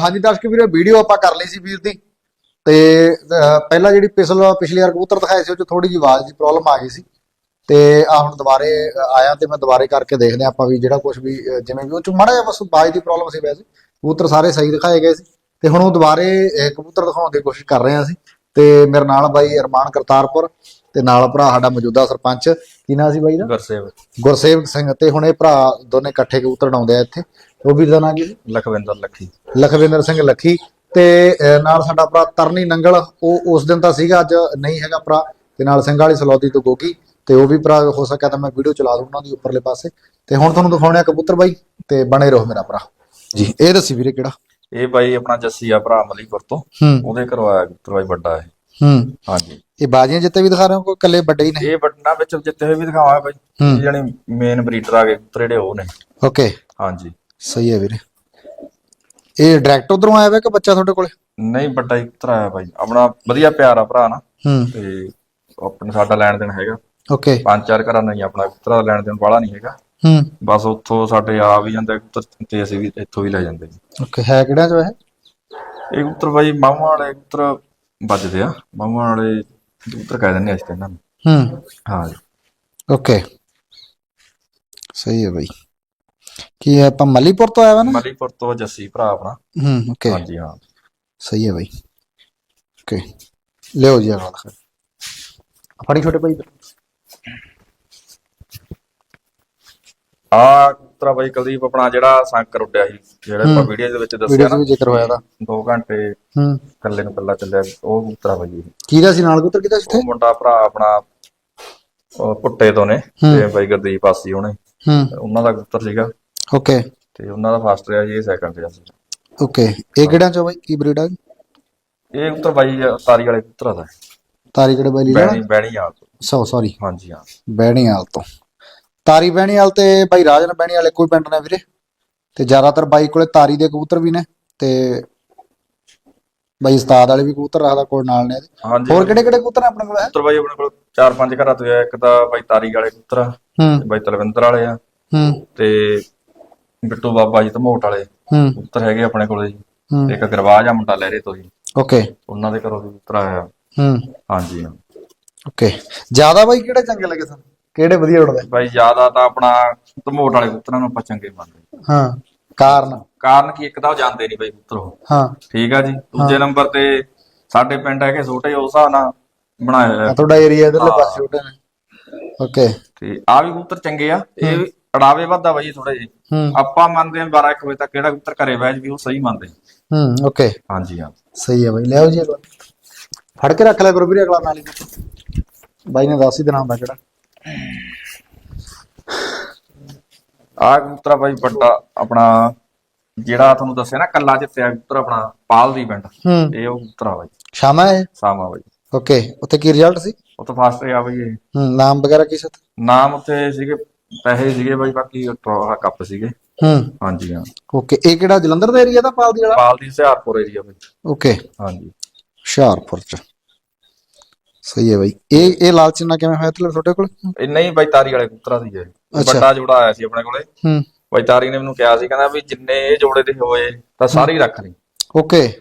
ਹਾਂਜੀ ਦਰਸ਼ਕ ਵੀਰੇ ਵੀਡੀਓ ਆਪਾਂ ਕਰ ਲਈ ਸੀ ਵੀਰ ਦੀ। ਤੇ ਪਹਿਲਾਂ ਜਿਹੜੀ ਪਿਛਲਾ ਪਿਛਲੀ ਵਾਰ ਕਬੂਤਰ ਦਿਖਾਏ ਸੀ ਉਹ ਚ ਥੋੜੀ ਜਿਹੀ ਆਵਾਜ਼ ਦੀ ਪ੍ਰੋਬਲਮ ਆ ਗਈ ਸੀ। ਤੇ ਆ ਹੁਣ ਦੁਬਾਰੇ ਆਇਆ ਤੇ ਮੈਂ ਦੁਬਾਰੇ ਕਰਕੇ ਦੇਖਦੇ ਆਪਾਂ ਵੀ ਜਿਹੜਾ ਕੁਝ ਵੀ ਜਿਵੇਂ ਵੀ ਉਹ ਚ ਮਾੜਾ ਜਿਹਾ ਬਸ ਆਵਾਜ਼ ਦੀ ਪ੍ਰੋਬਲਮ ਸੀ ਵੈਸੇ। ਕਬੂਤਰ ਸਾਰੇ ਸਹੀ ਦਿਖਾਏ ਗਏ ਸੀ। ਤੇ ਹੁਣ ਉਹ ਦੁਬਾਰੇ ਕਬੂਤਰ ਦਿਖਾਉਣ ਦੀ ਕੋਸ਼ਿਸ਼ ਕਰ ਰਹੇ ਹਾਂ ਅਸੀਂ। ਤੇ ਮੇਰੇ ਨਾਲ ਬਾਈ ਅਰਮਾਨ ਕਰਤਾਰਪੁਰ ਤੇ ਨਾਲ ਭਰਾ ਸਾਡਾ ਮੌਜੂਦਾ ਸਰਪੰਚ। ਕੀ ਨਾਂ ਸੀ ਬਾਈ ਦਾ? ਗੁਰਸੇਵ ਗੁਰਸੇਵਕ ਸਿੰਘ। ਤੇ ਹੁਣ ਇਹ ਭਰਾ ਦੋਨੇ ਇਕੱਠੇ ਕਬੂਤਰ ਉਡਾਉਂਦੇ ਆ ਇੱਥੇ। ਉਹ ਵੀਰ ਦਾ ਨਾਂ ਕੀ ਸੀ? ਲਖਵਿੰਦਰ ਲੱਖੀ। ਲਖਵਿੰਦਰ ਸਿੰਘ ਲੱਖੀ। ਤੇ ਨਾਲ ਸਾਡਾ ਭਰਾ ਤਰਨੀ ਨੰਗਲ ਉਹ ਉਸ ਦਿਨ ਤਾਂ ਸੀਗਾ ਅੱਜ ਨਹੀਂ ਹੈਗਾ ਭਰਾ। ਤੇ ਨਾਲ ਸਿੰਘ ਵਾਲੀ ਸਲੌਦੀ ਤੋਂ ਗੋਗੀ। ਤੇ ਉਹ ਵੀ ਭਰਾ ਹੋ ਸਕਿਆ ਤਾਂ ਮੈਂ ਵੀਡੀਓ ਚਲਾ ਦੂੰ ਉਹਨਾਂ ਦੀ ਉੱਪਰਲੇ ਪਾਸੇ। ਤੇ ਹੁਣ ਤੁਹਾਨੂੰ ਦਿਖਾਉਣੇ ਆ ਕਬੂਤਰ ਬਾਈ ਤੇ ਬਣੇ ਰਹੋ ਮੇਰਾ ਭਰਾ। ਜੀ। ਇਹ ਦੱਸੀ ਵੀਰੇ ਕਿਹੜਾ? ਇਹ ਬਾਈ ਆਪਣਾ ਜੱਸੀ ਆ ਭਰਾ ਮਲੀਪੁਰ ਤੋਂ। ਉਹਦੇ ਕਰਵਾਇਆ ਕਬੂਤਰ ਬਾਈ ਵੱਡਾ ਹੈ ਹੂੰ। ਹਾਂਜੀ। ਇਹ ਬਾਜੀਆਂ ਜਿੱਤੇ ਵੀ ਦਿਖਾ ਰਹੇ ਹੋ ਕੋਈ ਇਕੱਲੇ ਵੱਡੇ ਹੀ ਨੇ? ਇਹ ਵੱਡਾ ਵਿੱਚ ਜਿੱਤੇ ਹੋਏ ਵੀ ਦਿਖਾਵਾਂ ਬਾਈ। ਜਾਨੀ ਮੇਨ ਬਰੀਡਰ ਆ ਗਏ ਕਬੂਤਰ ਜਿਹੜੇ ਉਹ ਨੇ। ਓਕੇ। ਹਾਂਜੀ। ਸਹੀ ਹੈ ਵੀਰੇ। ਇਹ ਡਾਇਰੈਕਟ ਉਧਰੋਂ ਆਇਆ ਵਾ ਕਿ ਬੱਚਾ ਤੁਹਾਡੇ ਕੋਲੇ? ਨਹੀਂ ਵੱਡਾ ਹੀ ਕਬੂਤਰ ਆਇਆ ਬਾਈ ਆਪਣਾ ਵਧੀਆ ਪਿਆਰਾ ਭਰਾ ਨਾ। ਹੂੰ। ਤੇ ਆਪਣਾ ਸਾਡਾ ਲੈਣ ਦੇਣ ਹੈਗਾ। ਓਕੇ। ਪੰਜ ਚਾਰ ਘਰਾਂ ਨਹੀਂ ਆਪਣਾ। ਕਬੂਤਰਾਂ ਦਾ ਲੈਣ ਦੇਣ ਵਾਲਾ ਨਹੀਂ ਹੈਗਾ। ਹੂੰ। ਬਸ ਉੱਥੋਂ ਸਾਡੇ ਆ ਵੀ ਜਾਂਦੇ ਕਬੂਤਰ ਤੇ ਅਸੀਂ ਵੀ ਇੱਥੋਂ ਵੀ ਲੈ ਜਾਂਦੇ ਜੀ। ਓਕੇ। ਹੈ ਕਿਹੜਾ ਜੋ ਹੈ ਇਹ ਕਬੂਤਰ ਬਾਈ ਮਾਮਾ ਵਾਲੇ ਕਬੂਤਰ ਵੱਜਦੇ ਆ। ਮਾਮਾ ਵਾਲੇ ਕਬੂਤਰ ਕਹਿ ਦਿੰਦੇ ਆ ਅਸੀਂ ਤਾਂ ਇਹਨਾਂ ਨੂੰ। ਹੂੰ। ਹਾਂ ਜੀ। ਓਕੇ। ਸਹੀ ਹੈ ਬਾਈ। ਕੀ ਆਪਾਂ ਮਲੀਪੁਰ ਤੋਂ ਆਇਆ ਵਾ ਨਾ? ਮਲੀਪੁਰ ਤੋਂ ਜੱਸੀ ਭਰਾ ਆਪਣਾ। ਹੂੰ ਓਕੇ ਹਾਂਜੀ ਹਾਂ। ਸਹੀ ਹੈ ਬਾਈ। ਓਕੇ ਲਿਓ ਜੀ ਦਿਖਾ ਫੜੀ ਛੋਟੇ ਭਾਈ ਆ ਕਬੂਤਰਾ ਬਾਈ ਕੁਲਦੀਪ ਆਪਣਾ ਜਿਹੜਾ ਸੰਕਰ ਉੱਡਿਆ ਸੀ ਜਿਹੜਾ ਆਪਾਂ ਵੀਡੀਓ ਦੇ ਵਿੱਚ ਦੱਸਿਆ ਵੀਡੀਓ ਨਾ ਵੀ ਜ਼ਿਕਰ ਹੋਇਆ ਦਾ 2 ਘੰਟੇ ਹੂੰ। ਇਕੱਲੇ ਨੂੰ ਇਕੱਲਾ ਚੱਲਿਆ ਉਹ ਕਬੂਤਰਾ ਬਾਈ। ਕਿਹਦਾ ਸੀ ਨਾਲ ਕਬੂਤਰ ਕਿਹਦਾ ਸੀ ਉਹ ਮੁੰਡਾ ਭਰਾ ਆਪਣਾ ਉਹ ਪੁੱਟੇ ਤੋਂ ਨੇ ਤੇ ਬਾਈ ਗੁਰਦੀਪ ਆਸੀ ਉਹਨੇ ਹੂੰ। ਉਹਨਾਂ ਦਾ ਕਬੂਤਰ ਸੀਗਾ। ਓਕੇ ਤੇ ਉਹਨਾਂ ਦਾ ਫਸਟ ਰਿਹਾ ਜੀ ਇਹ ਸੈਕੰਡ ਰਿਹਾ ਸੀ। ਓਕੇ ਇਹ ਕਿਹੜਾ ਚੋ ਬਾਈ? ਕੀ ਬਰੀਡ ਆ? ਇਹ ਕਬੂਤਰ ਬਾਈ ਤਾਰੀ ਵਾਲੇ ਕਬੂਤਰਾ ਦਾ। ਤਾਰੀ ਕਿਹੜੇ ਬਾਈ ਲੀਲਾ? ਬੈਣੀ ਬੈਣੀ ਆ ਸੋ ਸੌਰੀ ਹਾਂਜੀ ਹਾਂ। ਬਹਿਣੀਵਾਲ ਤੋਂ। ਤਾਰੀ ਬਹਿਣੀਵਾਲ ਤੇ ਬਾਈ ਰਾਜਨ ਬਹਿਣੀਵਾਲ ਇੱਕੋ ਹੀ ਪਿੰਡ ਨੇ ਵੀਰੇ? ਤੇ ਜ਼ਿਆਦਾਤਰ ਬਾਈ ਕੋਲੇ ਤਾਰੀ ਦੇ ਕਬੂਤਰ ਵੀ ਨੇ ਤੇ ਬਾਈ ਉਸਤਾਦ ਵਾਲੇ ਵੀ ਕਬੂਤਰ ਰੱਖਦਾ ਕੋਲ ਨਾਲ ਨੇ ਇਹਦੇ। ਹਾਂਜੀ ਹੋਰ ਕਿਹੜੇ ਕਿਹੜੇ ਕਬੂਤਰ ਨੇ ਆਪਣੇ ਕੋਲ? ਕਬੂਤਰ ਬਾਈ ਆਪਣੇ ਕੋਲ ਚਾਰ ਪੰਜ ਘਰਾਂ ਤੋਂ ਆ ਇੱਕ ਤਾਂ ਬਾਈ ਤਾਰੀ ਵਾਲੇ ਕਬੂਤਰ ਆ, ਹੂੰ। ਤੇ ਬਾਈ ਤਲਵਿੰਦਰ ਵਾਲੇ ਆ। ਹੂੰ। ਤੇ ਬਿੱਟੂ ਬਾਬਾ ਜੀ ਧਮੋਟ ਵਾਲੇ ਹੂੰ। ਕਬੂਤਰ ਹੈਗੇ ਆਪਣੇ ਕੋਲੇ ਜੀ। ਹੂੰ। ਇੱਕ ਗਰਵਾਜ ਆ ਮੁੰਡਾ ਲਹਿਰੇ ਤੋਂ ਜੀ। ਓਕੇ। ਉਹਨਾਂ ਦੇ ਘਰੋਂ ਵੀ ਕਬੂਤਰ ਆਇਆ। ਹੂੰ। ਹਾਂਜੀ। ਓਕੇ। ਜ਼ਿਆਦਾ ਬਾਈ ਕਿਹੜੇ ਚੰਗੇ ਲੱਗੇ ਤੁਹਾਨੂੰ ਕਿਹੜੇ ਵਧੀਆ ਉੜਦੇ? ਬਾਈ ਜ਼ਿਆਦਾ ਤਾਂ ਆਪਣਾ ਧਮੋਟ ਵਾਲੇ ਕਬੂਤਰਾਂ ਨੂੰ ਆਪਾਂ ਚੰਗੇ ਮੰਨਦੇ ਹਾਂ। ਕਾਰਨ? ਕਾਰਨ ਕੀ? ਇੱਕ ਤਾਂ ਉਹ ਜਾਂਦੇ ਨਹੀਂ ਬਾਈ ਉਹ। ਹਾਂ। ਠੀਕ ਆ ਜੀ? ਦੂਜੇ ਨੰਬਰ ਤੇ ਸਾਡੇ ਪਿੰਡ ਹੈਗੇ ਛੋਟੇ ਉਸ ਹਿਸਾਬ ਨਾਲ ਬਣਾਇਆ ਹੋਇਆ। ਆਹ ਤੁਹਾਡਾ ਏਰੀਆ ਇਧਰਲੇ ਪਾਸੇ ਛੋਟੇ ਨੇ। ਓਕੇ। ਤੇ ਆ ਵੀ ਕਬੂਤਰ ਚੰਗੇ ਆ। ਇਹ ਵੀ ਅੜਾਵੇ ਵੱਧਾ ਬਾਈ ਥੋੜੇ ਜਿਹੇ। ਹੂੰ ਆਪਾਂ ਮੰਨਦੇ ਹਾਂ 12 1 ਵਜੇ ਤੱਕ ਕਿਹੜਾ ਕਬੂਤਰ ਘਰੇ ਬੈਠ ਵੀ ਉਹ ਸਹੀ ਮੰਨਦੇ ਹੂੰ ਓਕੇ ਹਾਂਜੀ ਹਾਂ। ਸਹੀ ਹੈ ਬਾਈ ਲਿਆਓ ਜੀ ਅਗਲਾ ਫੜ ਕੇ ਰੱਖ ਲਿਆ ਕਰੋ ਵੀਰੇ ਅਗਲਾ ਨਾਲ ਹੀ ਬਾਈ ਨੇ ਦੱਸ ਹੀ ਦੇਣਾ ਹੁੰਦਾ ਕਿਹੜਾ। ਆ ਕਬੂਤਰਾ ਬਾਈ ਵੱਡਾ ਆਪਣਾ ਜਿਹੜਾ ਤੁਹਾਨੂੰ ਦੱਸਿਆ ਨਾ ਕੱਲਾ ਜਿੱਤਿਆ ਕਬੂਤਰ ਆਪਣਾ ਪਾਲ ਦੀ ਪਿੰਡ। ਇਹ ਉਹ ਕਬੂਤਰਾ ਬਾਈ। ਸ਼ਾਮਾ ਹੈ ਸਾਮਾ ਬਾਈ। ਓਕੇ ਉੱਥੇ ਕੀ ਰਿਜ਼ਲਟ ਸੀ? ਤਾਂ ਫਾਸਟ ਆ ਬਾਈ ਇਹ। ਹੂੰ ਨਾਮ ਵਗੈਰਾ ਕੀ ਸੀ ਉੱਥੇ? ਨਾਮ ਉੱਥੇ ਸੀਗੇ ਪੈਸੇ ਸੀਗੇ ਬਾਈ ਬਾਕੀ ਟਰੋ ਕੱਪ ਸੀਗੇ। ਹੂੰ। ਹਾਂਜੀ ਹਾਂ। ਓਕੇ ਇਹ ਕਿਹੜਾ ਜਲੰਧਰ ਦਾ ਏਰੀਆ ਦਾ ਪਾਲਦੀ ਵਾਲਾ? ਪਾਲ ਦੀ ਹੁਸ਼ਿਆਰਪੁਰ ਏਰੀਆ ਬਾਈ। ਓਕੇ। ਹਾਂਜੀ। ਹੁਸ਼ਿਆਰਪੁਰ ਚ। ਸਹੀ ਹੈ ਬਾਈ। ਇਹ ਇਹ ਲਾਲ ਚਿੰਨਾ ਕਿਵੇਂ ਹੋਇਆ ਤੇ ਤੁਹਾਡੇ ਕੋਲ? ਇਹ ਨਹੀਂ ਬਾਈ ਤਾਰੀ ਵਾਲੇ ਕਬੂਤਰਾਂ ਦੀ ਹੈ ਇਹ। ਵੱਡਾ ਜੋੜਾ ਆਇਆ ਸੀ ਆਪਣੇ ਕੋਲੇ। ਹੂੰ। ਬਾਈ ਤਾਰੀ ਨੇ ਮੈਨੂੰ ਕਿਹਾ ਸੀ ਕਹਿੰਦਾ ਵੀ ਜਿੰਨੇ ਇਹ ਜੋੜੇ ਦੇ ਹੋਏ ਤਾਂ ਸਾਰੇ ਹੀ। ਰੱਖ ਲਈ। ਓਕੇ।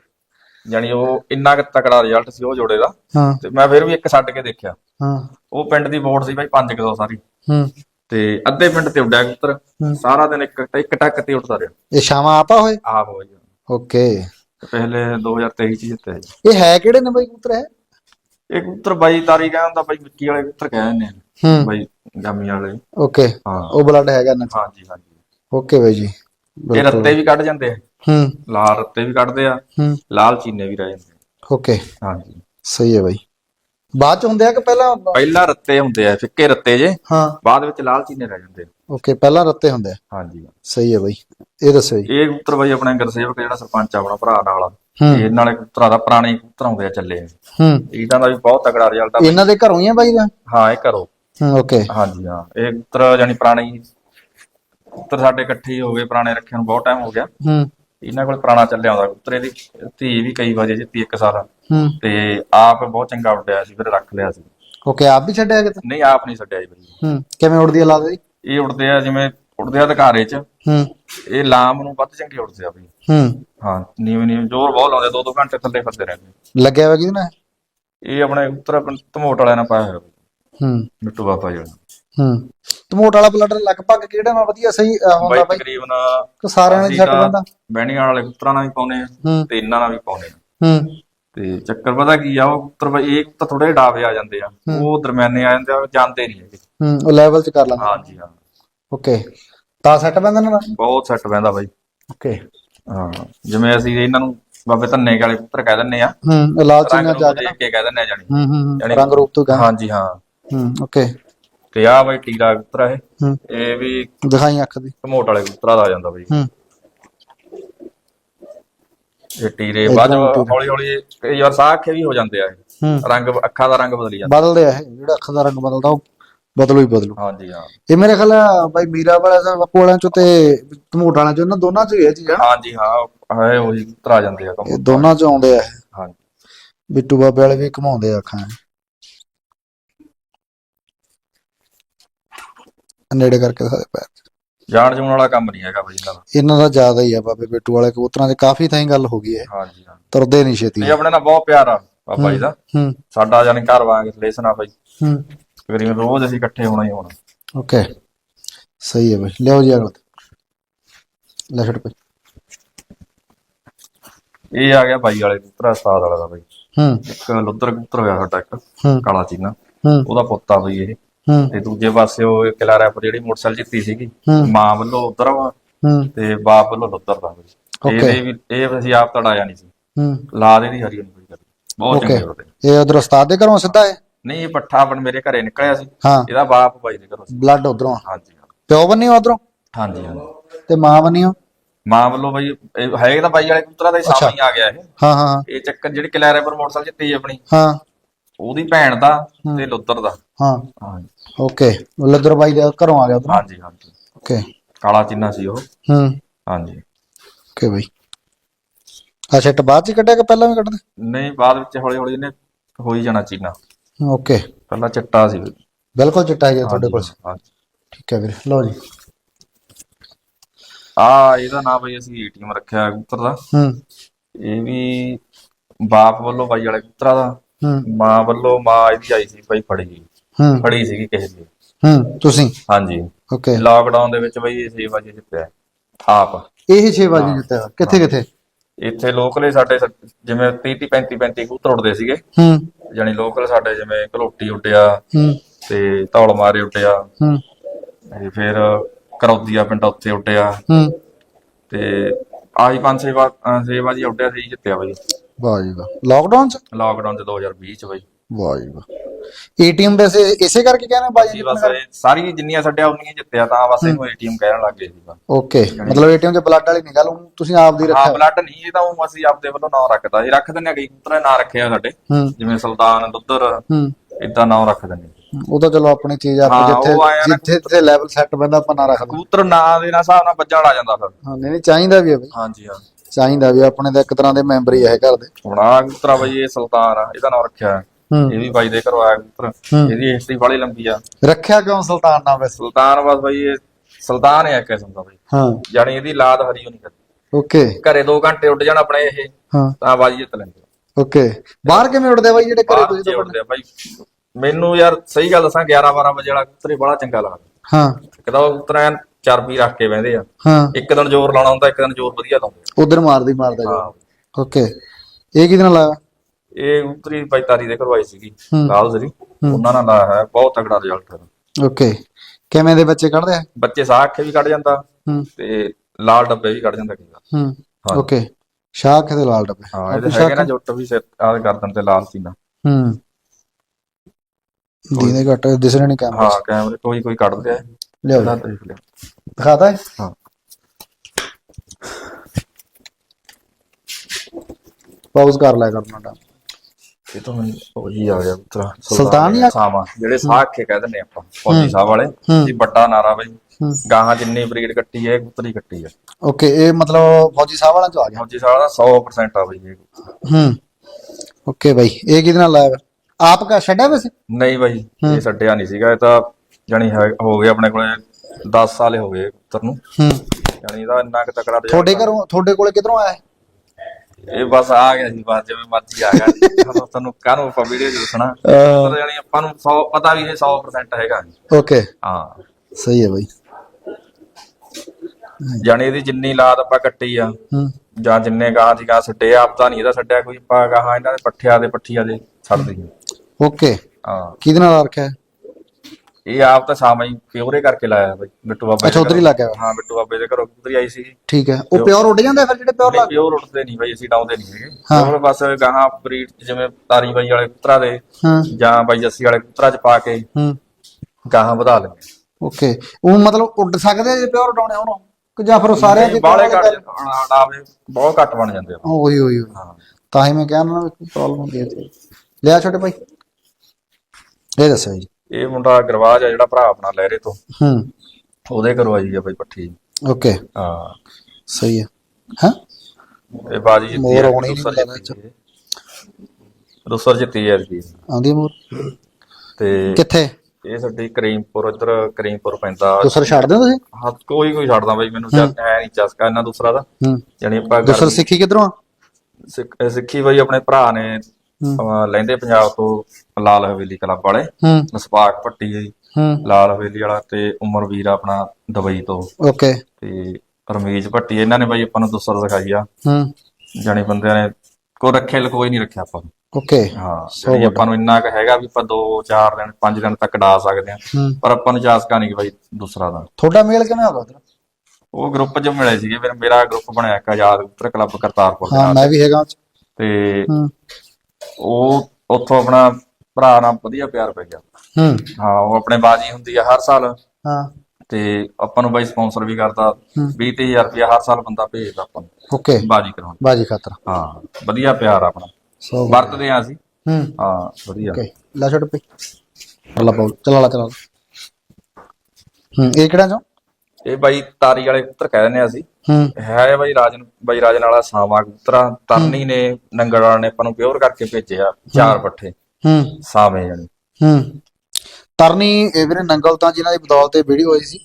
ਯਾਨੀ ਉਹ ਇੰਨਾ ਕੁ ਤਕੜਾ ਰਿਜ਼ਲਟ ਸੀ ਉਹ ਜੋੜੇ ਦਾ। ਹਾਂ। ਤੇ ਮੈਂ ਫਿਰ ਵੀ ਇੱਕ ਛੱਡ ਕੇ ਦੇਖਿਆ। ਹਾਂ। ਉਹ ਪਿੰਡ ਦੀ ਵੋਟ ਸੀ ਬਾਈ 500 ਸਾਰੀ। ਹੂੰ। ਤੇ ਅੱਧੇ ਪਿੰਡ ਤੇ ਉੱਡਿਆ ਕਬੂਤਰ ਸਾਰਾ ਦਿਨ ਇੱਕ ਇੱਕ ਟੱਕ ਤੇ ਉੱਡਦਾ ਰਿਹਾ। ਇਹ ਸ਼ਾਮਾ ਆਪਾ ਹੋਏ? ਆਪ ਹੋਈ ਓਕੇ। ਪਹਿਲੇ 2023 ਚ ਜਿੱਤਿਆ ਜੀ। ਇਹ ਹੈ ਕਿਹੜੇ ਨੇ ਬਾਈ ਕਬੂਤਰ ਹੈ ਇਹ ਕਬੂਤਰ ਬਾਈ ਤਾਰੀ ਕਹਿੰਦਾ ਬਾਈ ਵਿੱਕੀ ਵਾਲੇ ਕਬੂਤਰ ਕਹਿੰਦੇ ਨੇ ਹੂੰ। ਬਾਈ ਗਾਮੀ ਵਾਲੇ। ਓਕੇ। ਹਾਂ। ਉਹ ਬਲੱਡ ਹੈਗਾ ਨਾ ਹਾਂਜੀ ਹਾਂਜੀ। ਓਕੇ ਬਾਈ ਜੀ। ਇਹ ਰੱਤੇ ਵੀ ਕੱਢ ਜਾਂਦੇ ਆ। ਹੂੰ। ਲਾਲ ਰੱਤੇ ਵੀ ਕੱਢਦੇ ਆ। ਹੂੰ। ਲਾਲ ਚੀਨੇ ਵੀ ਰਹਿ ਜਾਂਦੇ ਆ। ਓਕੇ। ਹਾਂਜੀ। ਸਹੀ ਹੈ ਬਾਈ। ਬਾਅਦ ਚ ਹੁੰਦੇ ਆ ਕਿ ਪਹਿਲਾਂ ਪਹਿਲਾਂ ਰੱਤੇ ਹੁੰਦੇ ਆ ਫਿੱਕੇ ਰੱਤੇ ਜੇ। ਹਾਂ। ਬਾਅਦ ਵਿੱਚ ਲਾਲ ਚੀਨੇ ਰਹਿ ਜਾਂਦੇ ਆ। ਓਕੇ ਪਹਿਲਾਂ ਰੱਤੇ ਹੁੰਦੇ ਆ। ਹਾਂਜੀ। ਸਹੀ ਹੈ ਬਾਈ। ਇਹ ਦੱਸੋ ਜੀ। ਇਹ ਕਬੂਤਰ ਬਾਈ ਆਪਣੇ ਗੁਰਸੇਵਕ ਜਿਹੜਾ ਸਰਪੰਚ ਆ ਆਪਣਾ ਭਰਾ ਨਾਲ। ਇਹ ਨਾਲੇ ਕਬੂਤਰਾਂ ਦਾ ਪੁਰਾਣੇ ਕਬੂਤਰ ਆਉਂਦੇ ਆ ਚੱਲੇ ਆ। ਹੂੰ। ਇਹਨਾਂ ਦਾ ਵੀ ਬਹੁਤ ਤਕੜਾ ਰਿਜ਼ਲਟ ਆ ਇਹਨਾਂ ਦੇ ਘਰੋਂ ਹੀ ਆ ਬਾਈ ਦਾ? ਹਾਂ ਇਹ ਕਰੋ ਹੂੰ ਓਕੇ। ਹਾਂਜੀ ਹਾਂ। ਇਹ ਕਬੂਤਰ ਜਾਨੀ ਪੁਰਾਣੇ ਕਬੂਤਰ ਸਾਡੇ ਇਕੱਠੇ ਹੀ ਹੋ ਗਏ ਪੁਰਾਣੇ ਰੱਖੇ ਨੂੰ ਬਹੁਤ ਟਾਈਮ ਹੋ ਗਿਆ। ਹੂੰ। ਇਹਨਾਂ ਕੋਲ ਪੁਰਾਣਾ ਚੱਲਿਆ ਆਉਂਦਾ ਕਬੂਤਰ ਇਹਦੀ ਧੀ ਵੀ ਕਈ ਵਾਰੀ ਜਿੱਤੀ ਇੱਕ ਸਾਲ। ਹੂੰ। ਤੇ ਆਪ ਬਹੁਤ ਚੰਗਾ ਉੱਡਿਆ ਸੀ ਫਿਰ ਰੱਖ ਲਿਆ ਸੀ। ਓਕੇ ਆਪ ਵੀ ਛੱਡਿਆ ਕਿਤੇ? ਨਹੀਂ ਆਪ ਨਹੀਂ ਛੱਡਿਆ ਜੀ ਹੂੰ ਕਿਵੇਂ ਉੜਦੀ ਆ ਲਾਦਾ ਜੀ? ਇਹ ਉੱਡਦੇ ਆ ਜਿਵੇਂ ਉੱਡਦੇ ਆ ਅਧਿਕਾਰੇ ਚ। ਹੂੰ। ਇਹ ਲਾਮ ਨੂੰ ਵੱਧ ਚੰਗੇ ਉੱਡਦੇ ਆ ਬਈ ਹੂੰ। ਹਾਂ ਨੀਵੇਂ ਨੀਵੇਂ ਜ਼ੋਰ ਬਹੁਤ ਲਾਉਂਦੇ ਦੋ ਦੋ ਘੰਟੇ ਥੱਲੇ ਫਿਰਦੇ ਰਹਿੰਦੇ ਲੱਗਿਆ ਹੋਇਆ ਕਿਹਦੇ ਨਾਲ? ਇਹ ਆਪਣੇ ਉੱਤਰ ਧਮੋਟ ਵਾਲਿਆਂ ਨਾਲ ਪਾਇਆ ਹੋਇਆ। ਹੂੰ। ਮਿੱਟੂ ਬਾਬਾ ਜਿਹੜਾ ਹੂੰ। ਤਮੋਟ ਵਾਲਾ ਬਲੱਡ ਲਗਭਗ ਕਿਹੜਾ ਨਾਲ ਵਧੀਆ ਸਹੀ ਅਹ, ਹੁੰਦਾ ਬਾਈ ਬਾਈ ਤਕਰੀਬਨ ਕਿ ਸਾਰਿਆਂ ਨੇ ਅਸੀਂ ਛੱਡ ਤਾਂ ਬੰਦਾ ਬਹਿਣੀਆਂ ਵਾਲੇ ਪੁੱਤਰਾਂ ਨਾਲ ਵੀ ਪਾਉਨੇ ਆ ਹੂੰ। ਤੇ ਇਹਨਾਂ ਨਾਲ ਵੀ ਪਾਉਨੇ ਆ। ਹੂੰ। ਤੇ ਚੱਕਰ ਪਤਾ ਕੀ ਆ ਉਹ ਪੁੱਤਰ ਬਈ ਇਹ ਤਾਂ ਥੋੜੇ ਡਾਵੇ ਆ ਜਾਂਦੇ ਆ। ਉਹ ਦਰਮਿਆਨੇ ਆ ਜਾਂਦੇ ਆ ਜਾਂਦੇ ਨਹੀਂ ਹੈਗੇ। ਹੂੰ ਉਹ ਲੈਵਲ 'ਚ ਕਰ ਲੈਂਦਾ ਹਾਂਜੀ ਹਾਂ। ਓਕੇ ਤਾਂ ਸੈੱਟ ਬੰਦਾ ਨਾ ਬਹੁਤ ਸੈੱਟ ਬਹਿੰਦਾ ਬਾਈ। ਓਕੇ ਹਾਂ ਜਿਵੇਂ ਅਸੀਂ ਇਹਨਾਂ ਨੂੰ ਬਾਬੇ ਧੰਨੇ ਵਾਲੇ ਪੁੱਤਰ ਕਹਿ ਦਿੰਨੇ ਆ। ਹੂੰ ਲਾਲ ਰੰਗ ਚੀਨਾ ਜਾ ਕੇ ਦੇਖ ਕੇ ਕਹਿ ਦਿੰਨੇ ਆ ਜਾਣੀ। ਹੂੰ ਹੂੰ, ਹੂੰ। ਜਾਣੀ- ਰੰਗ ਰੂਪ ਤੋਂ ਕਹਿੰਦਾ ਹਾਂਜੀ ਹਾਂ। ਹੂੰ ਓਕੇ ਤੇ ਆ ਬਾਈ ਟੀਰਾ ਇਹ। ਹੂੰ। ਇਹ ਵੀ ਦਿਖਾਈ ਅੱਖ ਦੀ। ਧਮੋਟ ਵਾਲੇ ਪੁੱਤਰਾਂ ਦਾ ਆ ਜਾਂਦਾ ਬਾਈ। ਹੂੰ। ਇਹ ਟੀਰੇ ਬਾਅਦ ਹੌਲੀ ਹੌਲੀ ਕਈ ਵਾਰ ਸਾਹ ਅੱਖੇ ਵੀ ਹੋ ਜਾਂਦੇ ਆ ਇਹ। ਹੂੰ। ਰੰਗ ਅੱਖਾਂ ਦਾ ਰੰਗ ਬਦਲੀ ਜਾਂਦਾ। ਬਦਲਦੇ ਆ ਇਹ। ਜਿਹੜਾ ਅੱਖ ਦਾ ਰੰਗ ਬਦਲਦਾ ਉਹ ਬਦਲੂ ਹੀ ਬਦਲੂ। ਹਾਂਜੀ ਹਾਂ। ਇਹ ਮੇਰੇ ਖਿਆਲ ਆ ਬਾਈ ਮੀਰਾ ਵਾਲਾ ਬਾਪੂ ਵਾਲਿਆਂ ਚੋਂ ਤੇ ਧਮੋਟ ਵਾਲਿਆਂ ਚੋਂ ਇਹਨਾਂ ਦੋਨਾਂ ਚੋਂ ਹੀ ਇਹ ਚੀਜ਼ ਹੈ ਨਾ। ਹਾਂਜੀ ਹਾਂ ਹੈ ਉਹੀ ਪੁੱਤਰ ਆ ਜਾਂਦੇ ਆ ਇਹ ਦੋਨਾਂ ਚੋਂ ਆਉਂਦੇ ਆ ਇਹ। ਹਾਂਜੀ। ਬਿੱਟੂ ਬਾਬੇ ਵਾਲੇ ਵੀ ਘਮਾਉਂਦੇ ਆ ਅੱਖਾਂ ਨੇੜੇ ਕਰਕੇ ਦਿਖਾ ਦੇ ਪੈਰ ਜਾਣ ਜੂਣ ਵਾਲਾ ਕੰਮ ਨਹੀਂ ਹੈਗਾ ਬਾਈ ਇਹਨਾਂ ਦਾ। ਇਹਨਾਂ ਦਾ ਜ਼ਿਆਦਾ ਹੀ ਆ ਬਾਬੇ ਬਿੱਟੂ ਵਾਲੇ ਕਬੂਤਰਾਂ ਦੇ। ਕਾਫੀ ਥਾਈਂ ਗੱਲ ਹੋ ਗਈ ਹੈ। ਹਾਂਜੀ ਹਾਂ ਤੁਰਦੇ ਨਹੀਂ ਛੇਤੀ। ਇਹ ਆਪਣੇ ਨਾਲ ਬਹੁਤ ਪਿਆਰ ਆ ਬਾਬਾ ਜੀ ਦਾ। ਹੂੰ ਸਾਡਾ ਜਾਨੀ ਘਰ ਵਾਂਗ ਰਿਲੇਸ਼ਨ ਆ ਬਾਈ। ਹੂੰ। ਤਕਰੀਬਨ ਰੋਜ਼ ਅਸੀਂ ਇਕੱਠੇ ਹੋਣਾ ਹੀ ਹੋਣਾ। ਓਕੇ। ਸਹੀ ਹੈ ਬਈ। ਲਿਓ ਜੀ ਅਗਲਾ। ਲੈ ਛੱਡ ਪਈ ਇਹ ਆ ਗਿਆ ਬਾਈ ਵਾਲੇ ਪੁੱਤਰ ਉਸਤਾਦ ਵਾਲਾ ਦਾ ਬਾਈ। ਹੂੰ। ਇੱਕ ਲੁੱਦਰ ਪੁੱਤਰ ਹੋਇਆ ਸਾਡਾ ਇੱਕ ਕਾਲਾ ਚੀਨਾ। ਉਹਦਾ ਪੁੱਤ ਆ ਬਈ ਇਹ। ਹੂੰ। ਤੇ ਦੂਜੇ ਪਾਸੇ ਉਹ ਕਿਲਾ ਰੈਪ ਜਿਹੜੀ ਮੋਟਰਸਾਈਕਲ ਜਿੱਤੀ ਸੀਗੀ। ਮਾਂ ਵੱਲੋਂ ਉਧਰ ਵਾ ਤੇ ਬਾਪ ਵੱਲੋਂ ਲੁੱਦਰ ਦਾ. ਇਹਦੇ ਵੀ ਇਹ ਅਸੀਂ ਆਪ ਤੜਾਇਆ ਨਹੀਂ ਸੀ। ਹੂੰ। ਲਾ ਦੇ ਦੀ ਹਰੀ ਨਹੀਂ ਕੋਈ ਗੱਲ ਬਹੁਤ. ਚੰਗੇ ਉਹਦੇ ਇਹ ਉਧਰ ਉਸਤਾਦ ਦੇ ਘਰੋਂ ਸਿੱਧਾ ਹੈ ਨਹੀਂ ਇਹ ਪੱਠਾ ਆਪਣ ਮੇਰੇ ਘਰੇ ਨਿਕਲਿਆ ਸੀ। ਇਹਦਾ ਬਾਪ ਬਾਈ ਦੇ ਘਰੋਂ ਬਲੱਡ ਉਧਰੋਂ? ਹਾਂਜੀ। ਪਿਓ ਬੰਨੀ ਉਧਰੋਂ? ਹਾਂਜੀ ਹਾਂਜੀ। ਤੇ ਮਾਂ ਬੰਨੀ ਮਾਂ ਵੱਲੋਂ ਬਈ ਇਹ ਹੈ ਤਾਂ ਬਾਈ ਵਾਲੇ ਪੁੱਤਰਾ ਦਾ ਹੀ ਸਾਹਮਣੇ ਆ ਗਿਆ ਇਹ। ਹਾਂ ਹਾਂ ਇਹ ਚੱਕਰ ਜਿਹੜੀ ਕਿਲਾ ਰੈਪਰ ਮੋਟਰਸਾਈਕਲ ਜਿੱਤੀ ਆਪਣੀ ਹਾਂ। ਉਹਦੀ ਭੈਣ ਦਾ ਤੇ ਲੁੱਦਰ ਦਾ। ਹਾਂ। ਹਾਂਜੀ ਓਕੇ ਲੱਦਰ ਬਾਈ ਦੇ ਘਰੋਂ ਆ ਗਿਆ ਉਧਰੋਂ? ਹਾਂਜੀ ਹਾਂਜੀ। ਓਕੇ ਕਾਲਾ ਚਿੰਨਾ ਸੀ ਉਹ। ਹੂੰ। ਹਾਂਜੀ। ਓਕੇ ਬਾਈ। ਆ ਛੱਟ ਬਾਅਦ ਚ ਹੀ ਕੱਢਿਆ ਕਿ ਪਹਿਲਾਂ ਵੀ ਕੱਢਦੇ? ਨਹੀਂ ਬਾਅਦ ਵਿੱਚ ਹੌਲੀ ਹੌਲੀ ਇਹਨੇ ਹੋ ਹੀ ਜਾਣਾ ਚੀਨਾ। ਓਕੇ ਪਹਿਲਾਂ ਚਿੱਟਾ ਸੀ। ਬਿਲਕੁਲ ਚਿੱਟਾ ਹੀ ਆ ਤੁਹਾਡੇ ਕੋਲ। ਹਾਂਜੀ ਠੀਕ ਹੈ ਵੀਰੇ ਲਓ ਜੀ। ਆ ਇਹਦਾ ਨਾਮ ਬਈ ਅਸੀਂ ਏਟੀਐਮ ਰੱਖਿਆ ਕਬੂਤਰ ਦਾ। ਹੂੰ। ਇਹ ਵੀ ਬਾਪ ਵੱਲੋਂ ਬਾਈ ਵਾਲੇ ਕਬੂਤਰਾਂ ਦਾ। ਹੂੰ। ਮਾਂ ਵੱਲੋਂ ਮਾਂ ਇਹਦੀ ਆਈ ਸੀ ਬਾਈ ਫੜੀ। ਗਈ ਹੂੰ। ਫੜੀ ਸੀਗੀ ਕਿਸੇ ਦੀ। ਹੂੰ ਤੁਸੀਂ? ਹਾਂਜੀ। ਓਕੇ ਲਾਕਡਾਊਨ ਦੇ ਵਿੱਚ ਬਈ ਇਹ 6 ਵਜੇ ਜਿੱਤਿਆ। ਆਪ। ਇਹ 6 ਵਜੇ ਜਿੱਤਿਆ। ਕਿੱਥੇ ਕਿੱਥੇ? ਇੱਥੇ ਲੋਕਲੇ ਸਾਡੇ ਸ- ਜਿਵੇਂ 30 35 35 ਕਬੂਤਰ ਉੱਡਦੇ ਸੀਗੇ। ਹੂੰ। ਜਾਨੀ ਲੋਕਲ ਸਾਡੇ ਜਿਵੇਂ ਘਲੋਟੀ ਉੱਡਿਆ ਹੂੰ। ਤੇ ਧੌਲ ਮਾਰੇ ਉੱਡਿਆ। ਹੂੰ। ਤੇ ਫਿਰ ਕਰੌਦੀਆ ਪਿੰਡ ਉੱਥੇ ਉੱਡਿਆ। ਹੂੰ। ਤੇ ਆਹੀ ਪੰਜ ਵਾਰ ਛੇ ਵਾਰੀ ਉੱਡਿਆ ਸੀ ਜਿੱਤਿਆ ਬਾਈ। ਵਾਹ ਜੀ ਵਾਹ। ਲਾਕਡਾਊਨ ਚ? ਲਾਕਡਾਊਨ ਚ 2020 ਚ ਬਾਈ। ਵਾਹ ਜੀ ਵਾਹ। ਏਟੀਐਮ ਵੈਸੇ ਇਸੇ ਕਰਕੇ ਕਹਿੰਦੇ ਬਾਜੀ ਜੀ ਬਸ ਇਹ ਸਾਰੀ ਜਿੰਨੀਆਂ ਛੱਡਿਆ ਉਨੀਆਂ ਜਿੱਤਿਆ ਤਾਂ ਬਸ ਇਹਨੂੰ ਏਟੀਐਮ ਕਹਿਣ ਲੱਗ ਗਏ ਬਸ। ਓਕੇ ਮਤਲਬ ਏਟੀਐਮ ਚ ਬਲੱਡ ਵਾਲੀ ਨਹੀਂ ਗੱਲ ਹੁਣ ਤੁਸੀਂ ਆਪ ਦੀ ਹਾਂ ਰੱਖਿਆ। ਬਲੱਡ ਨਹੀਂ ਇਹ ਤਾਂ ਊਂ ਅਸੀਂ ਆਪਦੇ ਵੱਲੋਂ ਨਾਂ ਰੱਖਦਾ ਇਹ ਰੱਖ ਦਿੰਦੇ ਆ ਕਈ ਦੇ ਨਾਂ ਰੱਖੇ ਆ ਸਾਡੇ। ਹੂੰ। ਜਿਵੇਂ ਸੁਲਤਾਨ ਦੁੱਧਰ ਹੂੰ। ਇਦਾਂ ਨਾਂ ਰੱਖ ਦਿੰਦੇ ਆ। ਉਹ ਤਾਂ ਚਲੋ ਆਪਣੀ ਚੀਜ਼ ਆ ਹਾਂ, ਜਿੱਥੇ ਉਹ ਜਿੱਥੇ ਤੇ ਲੈਵਲ ਸੈੱਟ ਬੰਦਾ ਆਪਾਂ ਨਾ ਰੱਖਦਾ ਕਬੂਤਰ ਨਾਂ ਦੇ ਨਾਲ ਹਿਸਾਬ ਨਾਲ ਵੱਜਣ ਲੱਗ ਜਾਂਦਾ ਫਿਰ। ਹਾਂ ਨਹੀਂ ਨਹੀਂ ਚਾਹੀਦਾ ਵੀ ਹੈ ਬਈ। ਹਾਂਜੀ ਹਾਂ। ਚਾਹੀਦਾ ਵੀ ਆਪਣੇ ਦਾ ਇੱਕ ਤਰ੍ਹਾਂ ਦੇ ਮੈਂਬਰ ਹੀ ਹੈ ਘਰ ਦੇ। ਹੁਣ ਆ ਕਬੂਤਰਾ ਬਾਈ ਇਹ ਸੁਲਤਾਨ ਆ ਇਹਦਾ ਨਾਂ ਰੱਖਿਆ। ਹੈ। ਹੂੰ ਇਹ ਵੀ ਬਾਈ ਦੇ ਘਰੋਂ ਆਇਆ ਕਬੂਤਰ। ਹੂੰ। ਇਹਦੀ ਹਿਸਟਰੀ ਬੜੀ ਲੰਬੀ ਆ। ਰੱਖਿਆ ਕਿਉਂ ਸੁਲਤਾਨ ਨਾਮ ਵੈਸੇ? ਸੁਲਤਾਨ ਬਸ ਬਾਈ ਇਹ ਸੁਲਤਾਨ ਹੈ ਕਿਸਮ ਦਾ ਬਾਈ। ਹਾਂ। ਜਾਣੀ ਇਹਦੀ ਲਾਦ ਹਰੀ ਨਹੀਂ ਕਰਦੀ। ਓਕੇ। ਘਰੇ 2 ਘੰਟੇ ਉੱਡ ਜਾਣ ਆਪਣੇ ਇਹ ਹਾਂ। ਤਾਂ ਬਾਜੀ ਜਿੱਤ ਲੈਂਦੇ ਓਕੇ। ਬਾਹਰ ਕਿਵੇਂ ਉੱਡਦੇ ਬਾਈ ਜਿਹੜੇ ਘਰੇ ਤੁਸੀਂ ਜੇ ਉੱਡਦੇ ਬਾਈ? ਮੈਨੂੰ ਯਾਰ ਸਹੀ ਗੱਲ ਦੱਸਾਂ 11 12 ਵਜੇ ਵਾਲਾ ਕਬੂਤਰ ਹੀ ਬੜਾ ਚੰਗਾ ਲੱਗਦਾ। ਹਾਂ। ਇੱਕ ਤਾਂ ਕਬੂਤਰ ਐਨ ਚਰਬੀ ਰੱਖ ਕੇ ਬਹਿੰਦੇ ਆ। ਹਾਂ। ਇੱਕ ਦਿਨ ਜ਼ੋਰ ਲਾਉਣਾ ਹੁੰਦਾ ਇੱਕ ਦਿਨ ਜ਼ੋਰ ਵਧੀਆ ਲਾਉਂਦੇ ਉਧਰ ਮਾਰਦੀ ਮਾਰਦਾ ਜੋ। ਹਾਂ। ਓਕੇ। ਇਹ ਕਿਹਦੇ ਨਾਲ ਲਾਇਆ ਇਹ ਕਬੂਤਰੀ ਬਾਈ ਤਾਰੀ ਦੇ ਕਰਵਾਈ ਸੀਗੀ। ਲਾਲ ਜ਼ਰੀ ਉਹਨਾਂ ਨਾਲ ਲਾਇਆ ਹੈ ਬਹੁਤ ਤਗੜਾ ਰਿਜ਼ਲਟ ਹੈ। ਓਕੇ ਕਿਵੇਂ ਦੇ ਬੱਚੇ ਕੱਢਦੇ ਆ? ਬੱਚੇ ਸਾਹ ਅੱਖੇ ਵੀ ਕੱਢ ਜਾਂਦਾ ਤੇ ਲਾਲ ਡੱਬੇ ਵੀ ਕੱਢ ਜਾਂਦਾ ਵਾਰ। ਹੂੰ। ਓਕੇ ਸ਼ਾਖ ਦੇ ਲਾਲ ਡੱਬੇ। ਹਾਂ ਇਹਦੇ ਹੈਗੇ ਨਾ ਜੁੱਟ ਵੀ ਸਿਰ ਆਹ ਗਰਦਨ ਤੇ ਲਾਲ ਸੀਨਾ। ਹੂੰ। ਦੀਨੇ ਘੱਟ ਦਿਸਣੇ ਨਹੀਂ ਕੈਮਰਾ ਹਾਂ ਕੈਮਰੇ ਕੋਈ ਕੋਈ ਕੱਢਦੇ ਆ। ਲਿਆਓ। ਇਹਦਾ ਦੇਖ ਲਿਆ ਦਿਖਾਤਾ ਹੈ? ਹਾਂ। ਪਾਉਜ਼ ਕਰ ਲਿਆ ਕਰਨਾ ਟਾ ਇਹ ਤਾਂ ਮੈਨੂੰ ਉਹੀ ਆ ਗਿਆ ਪੁੱਤਰਾ ਸੁਲਤਾਨ ਹੀ ਆ? ਸਾਵਾ ਜਿਹੜੇ ਸਾਹ ਅੱਖੇ ਕਹਿ ਦਿੰਦੇ ਆਪਾਂ ਫੌਜੀ ਸਾਹਿਬ ਵਾਲੇ ਹੂੰ। ਇਹ ਵੱਡਾ ਨਾਰਾ ਬਈ ਹੂੰ। ਗਾਹਾਂ ਜਿੰਨੀ ਬਰੀਡ ਕੱਟੀ ਹੈ ਕਬੂਤਰੀ ਕੱਟੀ ਹੈ ਓਕੇ ਇਹ ਮਤਲਬ ਫੌਜੀ ਸਾਹਿਬ ਵਾਲਾ ਚ ਆ ਗਿਆ? ਫੌਜੀ ਸਾਹਿਬ ਦਾ 100% ਆ ਬਈ ਇਹ। ਹੂੰ। ਓਕੇ ਬਾਈ ਇਹ ਕਿਹਦੇ ਨਾਲ ਲਾਇਆ? ਵਾ? ਆਪ ਕਾ ਛੱਡਿਆ ਵੈਸੇ? ਨਹੀਂ ਬਾਈ ਇਹ ਛੱਡਿਆ ਨਹੀਂ ਸੀਗਾ ਇਹ ਤਾਂ ਜਾਣੀ ਹੈ- ਗਿਆ ਆਪਣੇ ਕੋਲੇ 10 ਸਾਲੇ ਹੋ ਗਏ ਕਬੂਤਰ ਨੂੰ। ਹੂੰ। ਯਾਨੀ ਇਹਦਾ ਇੰਨਾ ਕੁ ਤਕੜਾ ਤੁਹਾਡੇ ਘਰੋਂ ਤੁਹਾਡੇ ਕੋਲੇ ਕਿਧਰੋਂ ਆਇਆ ਇਹ? ਬਸ ਆ ਗਿਆ ਜੀ ਬਸ ਜਿਵੇਂ ਮਰਜ਼ੀ ਆ ਗਿਆ। ਜੀ ਤੁਹਾਨੂੰ- ਤੁਹਾਨੂੰ ਕਾਹਨੂੰ ਆਪਾਂ ਵੀਡੀਓ ਚ ਦੱਸਣਾ ਅਹ, ਪਰ ਯਾਨੀ ਆਪਾਂ ਨੂੰ 100 ਪਤਾ ਵੀ ਇਹ 100% ਹੈਗਾ ਜੀ। ਓਕੇ ਹਾਂ। ਸਹੀ ਹੈ ਬਾਈ। ਜਾਣੀ ਇਹਦੀ ਜਿੰਨੀ ਲਾਦ ਆਪਾਂ ਕੱਟੀ ਆ ਹੂੰ। ਜਾਂ ਜਿੰਨੇ ਗਾਂ ਦੀ ਗਾਂ ਛੱਡੇ ਆਪ ਤਾਂ ਨਹੀਂ ਇਹਦਾ ਛੱਡਿਆ ਕੋਈ ਆਪਾਂ ਗਾਹਾਂ ਇਹਨਾਂ ਦੇ ਪੱਠਿਆਂ ਦੇ ਪੱਠੀਆਂ ਦੇ ਛੱਡਦੀ ਓਕੇ ਹਾਂ। ਕਿਹਦੇ ਨਾਲ ਰੱਖਿਆ? ਹੈ? ਇਹ ਆਪ ਤਾਂ ਸਾਮਾਂ ਹੀ ਪਿਓਰੇ ਕਰਕੇ ਲਾਇਆ ਬਈ ਬਿੱਟੂ ਬਾਬੇ ਅੱਛਾ, ਉੱਧਰ ਹੀ। ਲੱਗ ਗਿਆ। ਹਾਂ ਬਿੱਟੂ ਬਾਬੇ ਦੇ ਘਰੋਂ ਕੁਦਰੀ ਆਈ ਸੀ ਠੀਕ ਹੈ। ਉਹ ਪਿਓਰ ਉੱਡ ਜਾਂਦੇ ਫਿਰ ਜਿਹੜੇ ਪਿਓਰ ਲੱਗ ਪਿਓਰ ਉੱਠਦੇ ਨਹੀਂ ਬਈ ਅਸੀਂ ਡਾਉਂਦੇ ਨਹੀਂ ਹੈਗੇ। ਹਾਂ। ਪਿਓਰ ਬਸ ਗਾਹਾਂ ਬਰੀਡ ਜਿਵੇਂ ਤਾਰੀ ਬਾਈ ਵਾਲੇ ਕੁੱਤਰਾ ਦੇ ਹਾਂ। ਜਾਂ ਬਾਈ ਜੱਸੀ ਵਾਲੇ ਕੁੱਤਰਾ ਚ ਪਾ ਕੇ ਹੂੰ। ਗਾਹਾਂ ਵਧਾ ਲੈਂਦੇ ਓਕੇ। ਉਹ ਮਤਲਬ ਉੱਡ ਸਕਦੇ ਆ ਜੇ ਪਿਓਰ ਉਡਾਉਣੇ ਹੋਣ ਕਿ ਜਾਂ ਫਿਰ ਉਹ ਸਾਰਿਆਂ ਦੇ ਬਾਲੇ ਘੱਟ ਆਵੇ ਬਹੁਤ ਘੱਟ ਬਣ ਜਾਂਦੇ ਆ। ਉਹੀ ਉਹੀ। ਹਾਂ। ਤਾਂ ਹੀ ਮੈਂ ਕਹਿ ਰਿਹਾ ਨਾ ਪ੍ਰੋਬਲਮ ਹੁੰਦੀ ਹੈ। ਲਿਆ ਛੋਟੇ ਭਾਈ। ਇਹ ਦੱਸੋ ਜੀ। ਇਹ ਮੁੰਡਾ ਗਰਵਾਜ ਆ ਜਿਹੜਾ ਭਰਾ ਆਪਣਾ ਲਹਿਰੇ ਤੋਂ। ਹੂੰ। ਉਹਦੇ ਘਰੋਂ ਆਈ ਆ ਬਈ ਪੱਠੀ। ਓਕੇ। ਹਾਂ। ਸਹੀ ਹੈ ਹਾਂ? ਇਹ ਬਾਜੀ ਜਿੱਤੀ ਮੋਰ ਆ, ਆਉਣੀ ਨੀ ਰੁਸਰ ਮੈਨੂੰ ਜਿੱਤੀ ਹੈ ਜੀ ਆਉਂਦੀ ਮੋਰ? ਤੇ ਕਿੱਥੇ? ਇਹ ਸਾਡੀ ਕਰੀਮਪੁਰ ਉਧਰ ਕਰੀਮਪੁਰ ਪੈਂਦਾ। ਦੂਸਰ ਛੱਡ ਦਿਓ ਤੁਸੀਂ? ਹਾਂ ਕੋਈ ਕੋਈ ਛੱਡਦਾ ਬਈ ਮੈਨੂੰ ਜਦ ਹੈ। ਨਹੀਂ ਚਸਕਾ ਇਹਨਾਂ ਦੂਸਰਾ ਦਾ। ਹੂੰ। ਜਾਣੀ ਆਪਾਂ ਦੂਸਰ ਸਿੱਖੀ ਕਿਧਰੋਂ ਆ? ਸਿੱਖ- ਬਈ ਆਪਣੇ ਭਰਾ ਨੇ ਅਹ ਲੈਂਦੇ ਪੰਜਾਬ ਤੋਂ ਲਾਲ ਹਵੇਲੀ ਕਲੱਬ ਵਾਲੇ ਹੂੰ। ਨਸਪਾਕ ਪੱਟੀ ਹੈ ਜੀ ਹੂੰ। ਲਾਲ ਹਵੇਲੀ ਵਾਲਾ ਤੇ ਉਮਰ ਵੀਰ ਆਪਣਾ ਦੁਬਈ ਤੋਂ। ਓਕੇ। ਤੇ ਰਮੀਜ ਭੱਟੀ ਇਹਨਾਂ ਨੇ ਬਾਈ ਆਪਾਂ ਨੂੰ ਦੂਸਰ ਦਿਖਾਈ ਆ। ਹੂੰ। ਜਾਣੀ ਬੰਦਿਆਂ ਨੇ ਕੋ ਰੱਖੇ ਲਕੋਈ ਨਹੀਂ ਰੱਖਿਆ ਆਪਾਂ ਨੂੰ। ਓਕੇ। ਹਾਂ ਸੋ ਜਿਹੜੀ ਆਪਾਂ ਨੂੰ ਇੰਨਾ ਕੁ ਹੈਗਾ ਵੀ ਆਪਾਂ 2 4 ਦਿਨ 5 ਦਿਨ ਤੱਕ ਡਾ ਸਕਦੇ ਆ ਹੂੰ। ਪਰ ਆਪਾਂ ਨੂੰ ਚਾਸਕਾ ਨਹੀਂ ਕਿ ਬਾਈ ਦੂਸਰਾ ਦਾ? ਤੁਹਾਡਾ ਮੇਲ ਕਿਵੇਂ ਹੋਗਾ ਉਧਰ? ਉਹ ਗਰੁੱਪ 'ਚ ਮਿਲੇ ਸੀਗੇ ਫਿਰ ਮੇਰਾ ਗਰੁੱਪ ਬਣਿਆ ਇੱਕ ਆਜ਼ਾਦ ਉੱਤਰ ਕਲੱਬ ਕਰਤਾਰਪੁਰ ਦੇ ਹਾਂ ਨਾਲ। ਮੈਂ ਵੀ ਹੈਗਾ ਉਹ 'ਚ। ਤੇ ਹੂੰ। ਉਹ ਉੱਥੋਂ ਆਪਣਾ ਭਰਾ ਨਾਲ ਵਧੀਆ ਪਿਆਰ ਪੈ ਗਿਆ। ਹੂੰ। ਹਾਂ ਉਹ ਆਪਣੇ ਬਾਜੀ ਹੁੰਦੀ ਆ ਹਰ ਸਾਲ। ਹਾਂ। ਤੇ ਆਪਾਂ ਨੂੰ ਬਾਈ ਸਪਾਂਸਰ ਵੀ ਕਰਦਾ ਹੂੰ। 20000 ਰੁਪਇਆ ਹਰ ਸਾਲ ਬੰਦਾ ਭੇਜਦਾ ਆਪਾਂ ਨੂੰ। ਓਕੇ। ਬਾਜੀ ਕਰਾਉਣ। ਬਾਜੀ ਖਾਤਰ। ਹਾਂ ਵਧੀਆ ਪਿਆਰ ਆ ਆਪਣਾ। ਸੋ ਵਰਤਦੇ ਆ ਅਸੀਂ। ਹੂੰ। ਹਾਂ ਵਧੀਆ। ਓਕੇ ਲੈ ਛੋਟੇ ਭਾਈ। ਅੱਲਾ ਪਾਉ ਚਲਾ ਲਾ ਚਲਾ ਲਾ। ਹੂੰ ਇਹ ਕਿਹੜਾ ਚੋਂ? ਇਹ ਬਾਈ ਤਾਰੀ ਵਾਲੇ ਕਬੂਤਰ ਕਹਿ ਦਿੰਦੇ ਆ ਅਸੀਂ। ਹੂੰ। ਹੈ ਬਾਈ ਰਾਜਨ ਬਾਈ ਰਾਜਨ ਵਾਲਾ ਸਾਵਾ ਕਬੂਤਰਾ ਤਰਨੀ ਨੇ ਨੰਗੜਾਲ ਨੇ ਆਪਾਂ ਨੂੰ ਪਿਓਰ ਕਰਕੇ ਭੇਜਿਆ ਚਾਰ ਪੱਠੇ। ਹੂੰ। ਸਾਵੇਂ ਜਾਨੀ ਹੂੰ। ਤਰਨੀ ਇਹ ਵੀਰੇ ਨੰਗਲ ਤਾਂ ਜਿਨ੍ਹਾਂ ਦੀ ਬਦੌਲਤ ਤੇ ਵੀਡੀਓ ਹੋਈ ਸੀ।